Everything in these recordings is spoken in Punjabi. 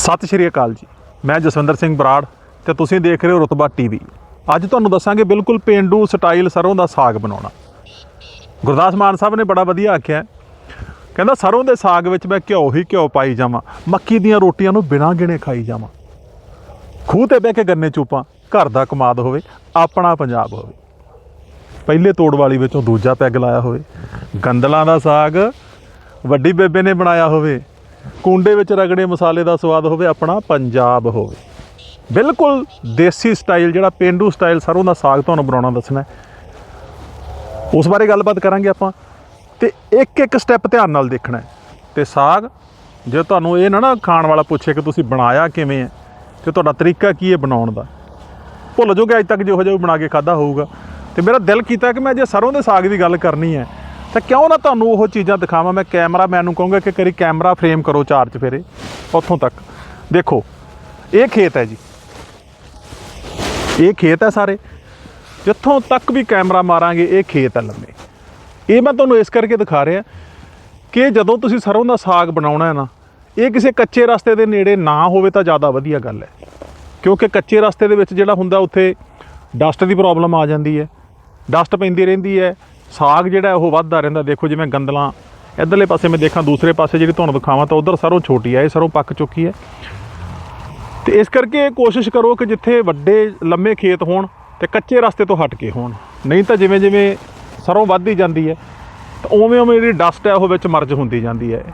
ਸਤਿ ਸ਼੍ਰੀ ਅਕਾਲ ਜੀ। ਮੈਂ ਜਸਵਿੰਦਰ ਸਿੰਘ ਬਰਾੜ ਤੇ ਤੁਸੀਂ ਦੇਖ ਰਹੇ ਹੋ ਰਤਬਾ ਟੀਵੀ। ਅੱਜ ਤੁਹਾਨੂੰ ਦੱਸਾਂਗੇ ਬਿਲਕੁਲ ਪੇਂਡੂ ਸਟਾਈਲ ਸਰੋਂ ਦਾ ਸਾਗ ਬਣਾਉਣਾ। ਗੁਰਦਾਸ ਮਾਨ ਸਾਹਿਬ ਨੇ ਬੜਾ ਵਧੀਆ ਆਖਿਆ ਕਹਿੰਦਾ ਸਰੋਂ ਦੇ ਸਾਗ ਵਿੱਚ ਮੈਂ ਘਿਓ ਹੀ ਘਿਓ ਪਾਈ ਜਾਵਾਂ, ਮੱਕੀ ਦੀਆਂ ਰੋਟੀਆਂ ਨੂੰ ਬਿਨਾਂ ਗਿਣੇ ਖਾਈ ਜਾਵਾਂ। ਖੂਹ ਤੇ ਬਹਿ ਕੇ ਗੰਨੇ ਚੂਪਾਂ, ਘਰ ਦਾ ਕਮਾਦ ਹੋਵੇ, ਆਪਣਾ ਪੰਜਾਬ ਹੋਵੇ। ਪਹਿਲੇ ਤੋੜ ਵਾਲੀ ਵਿੱਚੋਂ ਦੂਜਾ ਪੈਗ ਲਾਇਆ ਹੋਵੇ। ਗੰਦਲਾਂ ਦਾ ਸਾਗ ਵੱਡੀ ਬੇਬੇ ਨੇ ਬਣਾਇਆ ਹੋਵੇ। ਕੁੰਡੇ ਵਿੱਚ ਰਗੜੇ ਮਸਾਲੇ ਦਾ ਸਵਾਦ ਹੋਵੇ, ਆਪਣਾ ਪੰਜਾਬ ਹੋਵੇ। ਬਿਲਕੁਲ ਦੇਸੀ ਸਟਾਈਲ, ਜਿਹੜਾ ਪਿੰਡੂ ਸਟਾਈਲ ਸਰੋਂ ਦਾ ਸਾਗ ਤੁਹਾਨੂੰ ਬਣਾਉਣਾ ਦੱਸਣਾ ਉਸ ਬਾਰੇ ਗੱਲਬਾਤ ਕਰਾਂਗੇ ਆਪਾਂ ਤੇ ਇੱਕ ਇੱਕ ਸਟੈਪ ਧਿਆਨ ਨਾਲ ਦੇਖਣਾ ਹੈ। ਤੇ ਸਾਗ, ਜੇ ਤੁਹਾਨੂੰ ਇਹ ਨਾ ਨਾ ਖਾਣ ਵਾਲਾ ਪੁੱਛੇ ਕਿ ਤੁਸੀਂ ਬਣਾਇਆ ਕਿਵੇਂ ਹੈ, ਤੇ ਤੁਹਾਡਾ ਤਰੀਕਾ ਕੀ ਹੈ ਬਣਾਉਣ ਦਾ। ਭੁੱਲ ਜਾਓਗੇ, ਅੱਜ ਤੱਕ ਜਿਹੋ ਜਿਹਾ ਬਣਾ ਕੇ ਖਾਦਾ ਹੋਊਗਾ। ਤੇ ਮੇਰਾ ਦਿਲ ਕੀਤਾ ਕਿ ਮੈਂ ਜੇ ਸਰੋਂ ਦੇ ਸਾਗ ਦੀ ਗੱਲ ਕਰਨੀ ਹੈ ਤਾਂ ਕਿਉਂ ਨਾ ਤੁਹਾਨੂੰ ਉਹ ਚੀਜ਼ਾਂ ਦਿਖਾਵਾਂ? ਮੈਂ ਕੈਮਰਾ ਮੈਨੂੰ ਕਹੂੰਗਾ ਕਿ ਕਰੀ ਕੈਮਰਾ ਫਰੇਮ ਕਰੋ ਚਾਰਜ ਫੇਰੇ ਉੱਥੋਂ ਤੱਕ। ਦੇਖੋ, ਇਹ ਖੇਤ ਹੈ ਜੀ। ਇਹ ਖੇਤ ਹੈ ਸਾਰੇ। ਜਿੱਥੋਂ ਤੱਕ ਵੀ ਕੈਮਰਾ ਮਾਰਾਂਗੇ, ਇਹ ਖੇਤ ਹੈ ਲੰਮੇ। ਇਹ ਮੈਂ ਤੁਹਾਨੂੰ ਇਸ ਕਰਕੇ ਦਿਖਾ ਰਿਹਾ ਕਿ ਜਦੋਂ ਤੁਸੀਂ ਸਰੋਂ ਦਾ ਸਾਗ ਬਣਾਉਣਾ ਹੈ ਨਾ, ਇਹ ਕਿਸੇ ਕੱਚੇ ਰਸਤੇ ਦੇ ਨੇੜੇ ਨਾ ਹੋਵੇ ਤਾਂ ਜ਼ਿਆਦਾ ਵਧੀਆ ਗੱਲ ਹੈ। ਕਿਉਂਕਿ ਕੱਚੇ ਰਸਤੇ ਦੇ ਵਿੱਚ ਜਿਹੜਾ ਹੁੰਦਾ, ਉੱਥੇ ਡਸਟ ਦੀ ਪ੍ਰੋਬਲਮ ਆ ਜਾਂਦੀ ਹੈ। ਡਸਟ ਪੈਂਦੀ ਰਹਿੰਦੀ ਹੈ। ਸਾਗ ਜਿਹੜਾ ਉਹ ਵੱਧਦਾ ਰਹਿੰਦਾ। ਦੇਖੋ ਜਿਵੇਂ ਗੰਦਲਾਂ ਇਧਰਲੇ ਪਾਸੇ ਮੈਂ ਦੇਖਾਂ, ਦੂਸਰੇ ਪਾਸੇ ਜਿਹੜੀ ਤੁਹਾਨੂੰ ਦਿਖਾਵਾਂ ਤਾਂ ਉਧਰ ਸਰੋਂ ਛੋਟੀ ਹੈ ਇਹ ਸਰੋਂ ਪੱਕ ਚੁੱਕੀ ਹੈ। ਤੇ ਇਸ ਕਰਕੇ ਕੋਸ਼ਿਸ਼ ਕਰੋ ਕਿ ਜਿੱਥੇ ਵੱਡੇ ਲੰਮੇ ਖੇਤ ਹੋਣ ਤੇ ਕੱਚੇ ਰਸਤੇ ਤੋਂ ਹਟ ਕੇ ਹੋਣ। ਨਹੀਂ ਤਾਂ ਜਿਵੇਂ ਜਿਵੇਂ ਸਰੋਂ ਵੱਧਦੀ ਜਾਂਦੀ ਹੈ, ਤਾਂ ਉਵੇਂ ਉਵੇਂ ਜਿਹੜੀ ਡਸਟ ਹੈ ਉਹ ਵਿੱਚ ਮਰਜ ਹੁੰਦੀ ਜਾਂਦੀ ਹੈ।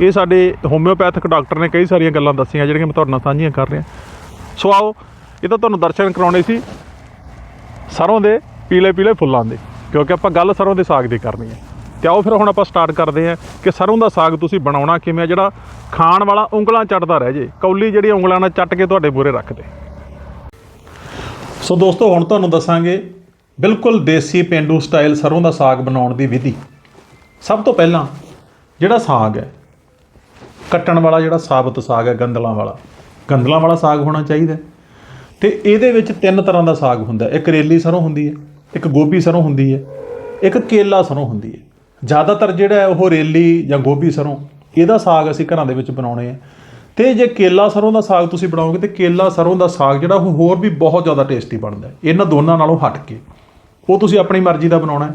ਇਹ ਸਾਡੇ ਹੋਮਿਓਪੈਥਿਕ ਡਾਕਟਰ ਨੇ ਕਈ ਸਾਰੀਆਂ ਗੱਲਾਂ ਦੱਸੀਆਂ ਜਿਹੜੀਆਂ ਮੈਂ ਤੁਹਾਡੇ ਨਾਲ ਸਾਂਝੀਆਂ ਕਰ ਰਿਹਾ। ਸੋ ਆਓ, ਇਹ ਤਾਂ ਤੁਹਾਨੂੰ ਦਰਸ਼ਨ ਕਰਾਉਣੇ ਸੀ। ਸਰੋਂ ਦੇ ਪੀਲੇ ਪੀਲੇ ਫੁੱਲਾਂ ਦੇ। ਕਿਉਂਕਿ ਆਪਾਂ ਗੱਲ ਸਰੋਂ ਦੇ ਸਾਗ ਦੀ ਕਰਨੀ ਹੈ। ਤੇ ਆਓ ਫਿਰ ਹੁਣ ਆਪਾਂ ਸਟਾਰਟ ਕਰਦੇ ਹਾਂ ਕਿ ਸਰੋਂ ਦਾ ਸਾਗ ਤੁਸੀਂ ਬਣਾਉਣਾ ਕਿਵੇਂ ਹੈ ਜਿਹੜਾ ਖਾਣ ਵਾਲਾ ਉਂਗਲਾਂ ਚੱਟਦਾ ਰਹਿ ਜੇ। ਕੌਲੀ ਜਿਹੜੀ ਉਂਗਲਾਂ ਨਾਲ ਚੱਟ ਕੇ ਤੁਹਾਡੇ ਬੂਰੇ ਰੱਖ ਦੇ। ਸੋ ਦੋਸਤੋ, ਹੁਣ ਤੁਹਾਨੂੰ ਦੱਸਾਂਗੇ ਬਿਲਕੁਲ ਦੇਸੀ ਪਿੰਡੂ ਸਟਾਈਲ ਸਰੋਂ ਦਾ ਸਾਗ ਬਣਾਉਣ ਦੀ ਵਿਧੀ। ਸਭ ਤੋਂ ਪਹਿਲਾਂ ਜਿਹੜਾ ਸਾਗ ਹੈ, ਕੱਟਣ ਵਾਲਾ ਜਿਹੜਾ ਸਾਬਤ ਸਾਗ ਹੈ ਗੰਦਲਾਂ ਵਾਲਾ। ਗੰਦਲਾਂ ਵਾਲਾ ਸਾਗ ਹੋਣਾ ਚਾਹੀਦਾ ਹੈ। ਤੇ ਇਹਦੇ ਵਿੱਚ ਤਿੰਨ ਤਰ੍ਹਾਂ ਦਾ ਸਾਗ ਹੁੰਦਾ ਇੱਕ ਕਰੇਲੀ ਸਰੋਂ ਹੁੰਦੀ ਹੈ ਇੱਕ ਗੋਭੀ ਸਰੋਂ ਹੁੰਦੀ ਹੈ, ਇੱਕ ਕੇਲਾ ਸਰੋਂ ਹੁੰਦੀ ਹੈ। ਜ਼ਿਆਦਾਤਰ ਜਿਹੜਾ ਉਹ ਰੇਲੀ ਜਾਂ ਗੋਭੀ ਸਰੋਂ, ਇਹਦਾ ਸਾਗ ਅਸੀਂ ਘਰਾਂ ਦੇ ਵਿੱਚ ਬਣਾਉਣੇ ਆ। ਤੇ ਜੇ ਕੇਲਾ ਸਰੋਂ ਦਾ ਸਾਗ ਤੁਸੀਂ ਬਣਾਓਗੇ ਤੇ ਕੇਲਾ ਸਰੋਂ ਦਾ ਸਾਗ ਜਿਹੜਾ ਉਹ ਹੋਰ ਵੀ ਬਹੁਤ ਜ਼ਿਆਦਾ ਟੇਸਟੀ ਬਣਦਾ ਇਹਨਾਂ ਦੋਨਾਂ ਨਾਲੋਂ ਹਟ ਕੇ। ਉਹ ਤੁਸੀਂ ਆਪਣੀ ਮਰਜ਼ੀ ਦਾ ਬਣਾਉਣਾ ਹੈ।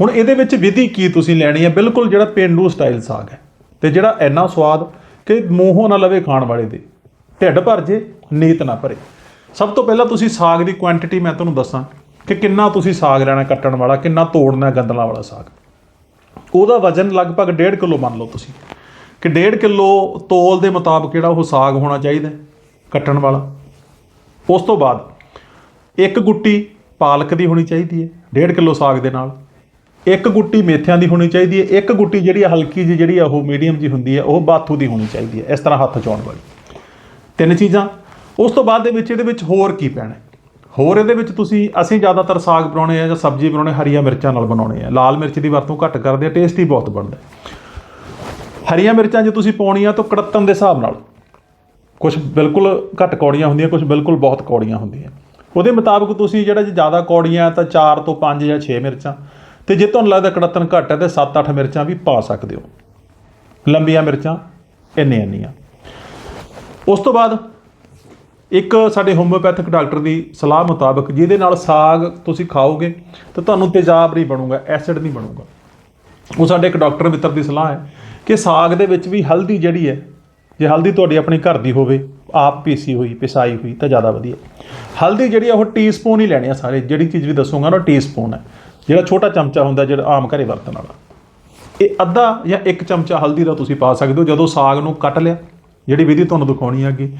ਹੁਣ ਇਹਦੇ ਵਿੱਚ ਵਿਧੀ ਕੀ ਤੁਸੀਂ ਲੈਣੀ ਹੈ? ਬਿਲਕੁਲ ਜਿਹੜਾ ਪੇਂਡੂ ਸਟਾਈਲ ਸਾਗ ਹੈ ਤੇ ਜਿਹੜਾ ਇੰਨਾ ਸਵਾਦ ਕਿ ਮੂੰਹੋਂ ਨਾ ਲਵੇ ਖਾਣ ਵਾਲੇ ਦੇ। ਢਿੱਡ ਭਰ ਜੇ, ਨੀਤ ਨਾ ਭਰੇ। ਸਭ ਤੋਂ ਪਹਿਲਾਂ ਤੁਸੀਂ ਸਾਗ ਦੀ ਕੁਆਂਟੀਟੀ ਮੈਂ ਤੁਹਾਨੂੰ ਦੱਸਾਂ। ਕਿ ਕਿੰਨਾ ਤੁਸੀਂ ਸਾਗ ਲੈਣਾ ਕੱਟਣ ਵਾਲਾ, ਕਿੰਨਾ ਤੋੜਨਾ ਹੈ ਗੰਦਲਾਂ ਵਾਲਾ ਸਾਗ। ਉਹਦਾ ਵਜ਼ਨ ਲਗਭਗ 1.5 ਕਿਲੋ ਮੰਨ ਲਓ ਤੁਸੀਂ। ਕਿ 1.5 ਕਿਲੋ ਤੋਲ ਦੇ ਮੁਤਾਬਕ ਜਿਹੜਾ ਉਹ ਸਾਗ ਹੋਣਾ ਚਾਹੀਦਾ ਕੱਟਣ ਵਾਲਾ। ਉਸ ਤੋਂ ਬਾਅਦ ਇੱਕ ਗੁੱਟੀ ਪਾਲਕ ਦੀ ਹੋਣੀ ਚਾਹੀਦੀ ਹੈ 1.5 ਕਿਲੋ ਸਾਗ ਦੇ ਨਾਲ। ਇੱਕ ਗੁੱਟੀ ਮੇਥਿਆਂ ਦੀ ਹੋਣੀ ਚਾਹੀਦੀ ਹੈ, ਇੱਕ ਗੁੱਟੀ ਜਿਹੜੀ ਆ ਹਲਕੀ ਜੀ ਜਿਹੜੀ ਆ ਉਹ ਮੀਡੀਅਮ ਜੀ ਹੁੰਦੀ ਹੈ, ਉਹ ਬਾਥੂ ਦੀ ਹੋਣੀ ਚਾਹੀਦੀ ਹੈ, ਇਸ ਤਰ੍ਹਾਂ ਹੱਥ ਚੋਣ ਵਾਲੀ। ਤਿੰਨ ਚੀਜ਼ਾਂ। ਉਸ ਤੋਂ ਬਾਅਦ ਦੇ ਵਿੱਚ ਇਹਦੇ ਵਿੱਚ ਹੋਰ ਕੀ ਪੈਣਾ ਹੋਰ ਇਹਦੇ ਵਿੱਚ ਤੁਸੀਂ, ਅਸੀਂ ਜ਼ਿਆਦਾਤਰ ਸਾਗ ਬਣਾਉਣੇ ਆ ਜਾਂ ਸਬਜ਼ੀ ਬਣਾਉਣੇ, ਹਰੀਆਂ ਮਿਰਚਾਂ ਨਾਲ ਬਣਾਉਣੇ ਆ। ਲਾਲ ਮਿਰਚ ਦੀ ਵਰਤੋਂ ਘੱਟ ਕਰਦੇ ਆ, ਟੇਸਟੀ ਬਹੁਤ ਬਣਦਾ ਹਰੀਆਂ ਮਿਰਚਾਂ ਜੇ ਤੁਸੀਂ ਪਾਉਣੀਆਂ ਤਾਂ ਕੜਤਨ ਦੇ ਹਿਸਾਬ ਨਾਲ ਕੁਝ ਬਿਲਕੁਲ ਘੱਟ ਕੌੜੀਆਂ ਹੁੰਦੀਆਂ ਕੁਝ ਬਿਲਕੁਲ ਬਹੁਤ ਕੌੜੀਆਂ ਹੁੰਦੀਆਂ। ਉਹਦੇ ਮੁਤਾਬਕ ਤੁਸੀਂ ਜਿਹੜਾ ਜੇ ਜ਼ਿਆਦਾ ਕੌੜੀਆਂ ਤਾਂ 4 ਤੋਂ 5 ਜਾਂ 6 ਮਿਰਚਾਂ, ਤੇ ਜੇ ਤੁਹਾਨੂੰ ਲੱਗਦਾ ਕੜਤਨ ਘੱਟ ਹੈ ਤੇ 7-8 ਮਿਰਚਾਂ ਵੀ ਪਾ ਸਕਦੇ ਹੋ। ਲੰਬੀਆਂ ਮਿਰਚਾਂ ਇੰਨੇ ਇੰਨੀਆਂ। ਉਸ ਤੋਂ ਬਾਅਦ ਇੱਕ ਸਾਡੇ ਹੋਮਿਓਪੈਥਿਕ ਡਾਕਟਰ ਦੀ ਸਲਾਹ ਮੁਤਾਬਕ ਜਿਹਦੇ ਨਾਲ ਸਾਗ ਤੁਸੀਂ ਖਾਓਗੇ ਤਾਂ ਤੁਹਾਨੂੰ ਤੇਜ਼ਾਬ ਨਹੀਂ ਬਣੂਗਾ ਐਸਿਡ ਨਹੀਂ ਬਣੂਗਾ। ਉਹ ਸਾਡੇ ਇੱਕ ਡਾਕਟਰ ਮਿੱਤਰ ਦੀ ਸਲਾਹ ਹੈ ਕਿ ਸਾਗ ਦੇ ਵਿੱਚ ਵੀ ਹਲਦੀ ਜਿਹੜੀ ਹੈ, ਜੇ ਹਲਦੀ ਤੁਹਾਡੀ ਆਪਣੀ ਘਰ ਦੀ ਹੋਵੇ, ਆਪ ਪੀਸੀ ਹੋਈ, ਪਿਸਾਈ ਹੋਈ, ਤਾਂ ਜ਼ਿਆਦਾ ਵਧੀਆ। ਹਲਦੀ ਜਿਹੜੀ ਆ, ਉਹ ਟੀਸਪੂਨ ਹੀ ਲੈਣੀ ਆ ਸਾਰੇ, ਜਿਹੜੀ ਚੀਜ਼ ਵੀ ਦੱਸੂਗਾ ਨਾ ਟੀਸਪੂਨ ਹੈ। ਜਿਹੜਾ ਛੋਟਾ ਚਮਚਾ ਹੁੰਦਾ, ਜਿਹੜਾ ਆਮ ਘਰੇ ਵਰਤਣ ਵਾਲਾ। ਇਹ ਅੱਧਾ ਜਾਂ ਇੱਕ ਚਮਚਾ ਹਲਦੀ ਦਾ ਤੁਸੀਂ ਪਾ ਸਕਦੇ ਹੋ, ਜਦੋਂ ਸਾਗ ਨੂੰ ਕੱਟ ਲਿਆ, ਜਿਹੜੀ ਵਿਧੀ ਤੁਹਾਨੂੰ ਦਿਖਾਉਣੀ ਹੈਗੀ।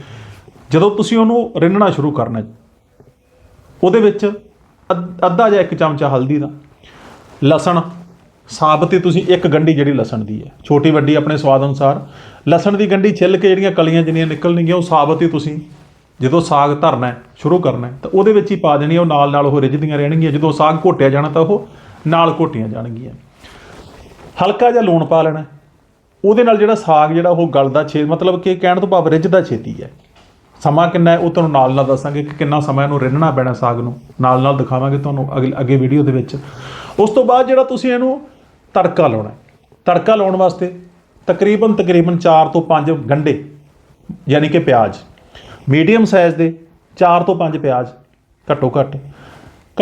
ਜਦੋਂ ਤੁਸੀਂ ਉਹਨੂੰ ਰਿੰਨਣਾ ਸ਼ੁਰੂ ਕਰਨਾ ਉਹਦੇ ਵਿੱਚ ਅੱਧ- ਅੱਧਾ ਜਾਂ ਇੱਕ ਚਮਚਾ ਹਲਦੀ ਦਾ, ਲਸਣ, ਸਾਬਤ ਹੀ ਤੁਸੀਂ ਇੱਕ ਗੰਢੀ ਜਿਹੜੀ ਲਸਣ ਦੀ ਹੈ, ਛੋਟੀ ਵੱਡੀ ਆਪਣੇ ਸਵਾਦ ਅਨੁਸਾਰ, ਲਸਣ ਦੀ ਗੰਢੀ ਛਿੱਲ ਕੇ ਜਿਹੜੀਆਂ ਕਲੀਆਂ ਜਿੰਨੀਆਂ ਨਿਕਲਣਗੀਆਂ, ਉਹ ਸਾਬਤ ਹੀ ਤੁਸੀਂ ਜਦੋਂ ਸਾਗ ਧਰਨਾ ਸ਼ੁਰੂ ਕਰਨਾ ਤਾਂ ਉਹਦੇ ਵਿੱਚ ਹੀ ਪਾ ਦੇਣੀ ਹੈ ਉਹ ਨਾਲ ਨਾਲ ਉਹ ਰਿੱਝਦੀਆਂ ਰਹਿਣਗੀਆਂ, ਜਦੋਂ ਸਾਗ ਘੋਟਿਆ ਜਾਣਾ ਤਾਂ ਉਹ ਨਾਲ ਘੋਟੀਆਂ ਜਾਣਗੀਆਂ। ਹਲਕਾ ਜਿਹਾ ਲੂਣ ਪਾ ਲੈਣਾ ਉਹਦੇ ਨਾਲ ਜਿਹੜਾ ਸਾਗ ਜਿਹੜਾ ਉਹ ਗਲਦਾ ਛੇ, ਮਤਲਬ ਕਿ ਕਹਿਣ ਤੋਂ ਭਾਵ ਰਿੱਝਦਾ ਛੇਤੀ ਹੈ। ਸਮਾਂ ਕਿੰਨਾ ਹੈ ਉਹ ਤੁਹਾਨੂੰ ਨਾਲ ਨਾਲ ਦੱਸਾਂਗੇ ਕਿ ਕਿੰਨਾ ਸਮਾਂ ਇਹਨੂੰ ਰਿੰਨਣਾ ਪੈਣਾ ਸਾਗ ਨੂੰ। ਨਾਲ ਨਾਲ ਦਿਖਾਵਾਂਗੇ ਤੁਹਾਨੂੰ ਅਗਲੇ, ਅੱਗੇ ਵੀਡੀਓ ਦੇ ਵਿੱਚ। ਉਸ ਤੋਂ ਬਾਅਦ ਜਿਹੜਾ ਤੁਸੀਂ ਇਹਨੂੰ ਤੜਕਾ ਲਾਉਣਾ ਤੜਕਾ ਲਾਉਣ ਵਾਸਤੇ ਤਕਰੀਬਨ ਤਕਰੀਬਨ 4 ਤੋਂ 5 ਗੰਢੇ, ਯਾਨੀ ਕਿ ਪਿਆਜ਼। ਮੀਡੀਅਮ ਸਾਈਜ਼ ਦੇ 4 ਤੋਂ 5 ਪਿਆਜ਼, ਘੱਟੋ ਘੱਟ।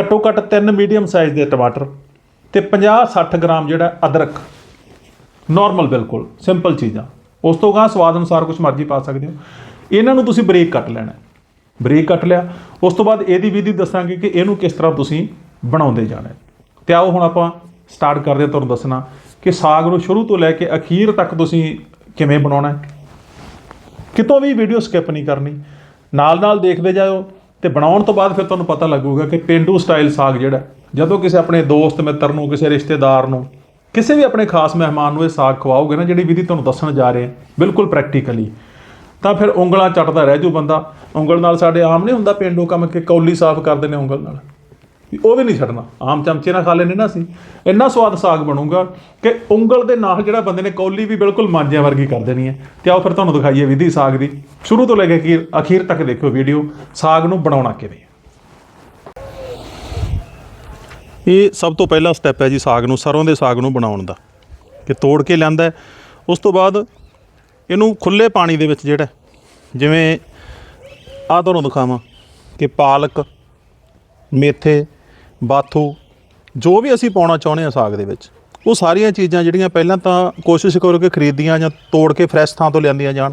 ਘੱਟੋ ਘੱਟ 3 ਮੀਡੀਅਮ ਸਾਈਜ਼ ਦੇ ਟਮਾਟਰ ਤੇ 50 60 ਗ੍ਰਾਮ ਜਿਹੜਾ ਅਦਰਕ। ਨਾਰਮਲ ਬਿਲਕੁਲ ਸਿੰਪਲ ਚੀਜ਼ਾਂ। ਉਸ ਤੋਂ ਗਾਂ ਸਵਾਦ ਅਨੁਸਾਰ ਕੁਝ ਮਰਜ਼ੀ ਪਾ ਸਕਦੇ ਹੋ। ਇਹਨਾਂ ਨੂੰ ਤੁਸੀਂ ਬਰੀਕ ਕੱਟ ਲੈਣਾ ਬਰੀਕ ਕੱਟ ਲਿਆ। ਉਸ ਤੋਂ ਬਾਅਦ ਇਹਦੀ ਵਿਧੀ ਦੱਸਾਂਗੇ ਕਿ ਇਹਨੂੰ ਕਿਸ ਤਰ੍ਹਾਂ ਤੁਸੀਂ ਬਣਾਉਂਦੇ ਜਾਣਾ ਹੈ। ਤੇ ਆਓ ਹੁਣ ਆਪਾਂ ਸਟਾਰਟ ਕਰਦੇ ਹਾਂ ਤੁਹਾਨੂੰ ਦੱਸਣਾ ਕਿ ਸਾਗ ਨੂੰ ਸ਼ੁਰੂ ਤੋਂ ਲੈ ਕੇ ਅਖੀਰ ਤੱਕ ਤੁਸੀਂ ਕਿਵੇਂ ਬਣਾਉਣਾ ਕਿਤੋਂ ਵੀ ਵੀਡੀਓ ਸਕਿਪ ਨਹੀਂ ਕਰਨੀ। ਨਾਲ ਨਾਲ ਦੇਖਦੇ ਜਾਓ ਤੇ ਬਣਾਉਣ ਤੋਂ ਬਾਅਦ ਫਿਰ ਤੁਹਾਨੂੰ ਪਤਾ ਲੱਗੂਗਾ ਕਿ ਪਿੰਡੂ ਸਟਾਈਲ ਸਾਗ ਜਿਹੜਾ ਜਦੋਂ ਕਿਸੇ ਆਪਣੇ ਦੋਸਤ, ਮਿੱਤਰ ਨੂੰ, ਕਿਸੇ ਰਿਸ਼ਤੇਦਾਰ ਨੂੰ, ਕਿਸੇ ਵੀ ਆਪਣੇ ਖਾਸ ਮਹਿਮਾਨ ਨੂੰ ਇਹ ਸਾਗ ਖਵਾਓਗੇ ਨਾ, ਜਿਹੜੀ ਵਿਧੀ ਤੁਹਾਨੂੰ ਦੱਸਣ ਜਾ ਰਹੇ ਹਾਂ, ਬਿਲਕੁਲ ਪ੍ਰੈਕਟੀਕਲੀ ਤਾਂ ਫਿਰ ਉਂਗਲਾਂ ਚੱਟਦਾ ਰਹਿ ਜੂ ਬੰਦਾ। ਉਂਗਲ ਨਾਲ ਸਾਡੇ ਆਮ ਨਹੀਂ ਹੁੰਦਾ ਪਿੰਡੂ ਕੰਮ ਕਿ ਕੌਲੀ ਸਾਫ਼ ਕਰਦੇ ਨੇ ਉਂਗਲ ਨਾਲ। ਵੀ ਉਹ ਵੀ ਨਹੀਂ ਛੱਡਣਾ। ਆਮ ਚਮਚੇ ਨਾਲ ਖਾ ਲੈਣੇ ਨਾ ਅਸੀਂ। ਇੰਨਾ ਸਵਾਦ ਸਾਗ ਬਣੂਗਾ ਕਿ ਉਂਗਲ ਦੇ ਨਾਲ ਜਿਹੜਾ ਬੰਦੇ ਨੇ ਕੌਲੀ ਵੀ ਬਿਲਕੁਲ ਮਾਂਜਿਆਂ ਵਰਗੀ ਕਰ ਦੇਣੀ ਹੈ। ਤੇ ਆਓ ਫਿਰ ਤੁਹਾਨੂੰ ਦਿਖਾਈਏ ਵਿਧੀ ਸਾਗ ਦੀ। ਸ਼ੁਰੂ ਤੋਂ ਲੈ ਕੇ ਅਖੀਰ ਅਖੀਰ ਤੱਕ ਦੇਖਿਓ ਵੀਡੀਓ। ਸਾਗ ਨੂੰ ਬਣਾਉਣਾ ਕਿਵੇਂ ਇਹ ਸਭ ਤੋਂ ਪਹਿਲਾ ਸਟੈਪ ਹੈ ਜੀ ਸਾਗ ਨੂੰ, ਸਰੋਂ ਦੇ ਸਾਗ ਨੂੰ ਬਣਾਉਣ ਦਾ। ਕਿ ਤੋੜ ਕੇ ਲਿਆਂਦਾ ਉਸ ਤੋਂ ਬਾਅਦ ਇਹਨੂੰ ਖੁੱਲੇ ਪਾਣੀ ਦੇ ਵਿੱਚ ਜਿਹੜਾ, ਜਿਵੇਂ ਆਹ ਤੁਹਾਨੂੰ ਦਿਖਾਵਾਂ ਕਿ ਪਾਲਕ, ਮੇਥੇ, ਬਾਥੂ, ਜੋ ਵੀ ਅਸੀਂ ਪਾਉਣਾ ਚਾਹੁੰਦੇ ਹਾਂ ਸਾਗ ਦੇ ਵਿੱਚ, ਉਹ ਸਾਰੀਆਂ ਚੀਜ਼ਾਂ ਜਿਹੜੀਆਂ ਪਹਿਲਾਂ ਤਾਂ ਕੋਸ਼ਿਸ਼ ਕਰੋ ਕਿ ਖਰੀਦੀਆਂ ਜਾਂ ਤੋੜ ਕੇ ਫਰੈਸ਼ ਥਾਂ ਤੋਂ ਲਿਆਂਦੀਆਂ ਜਾਣ।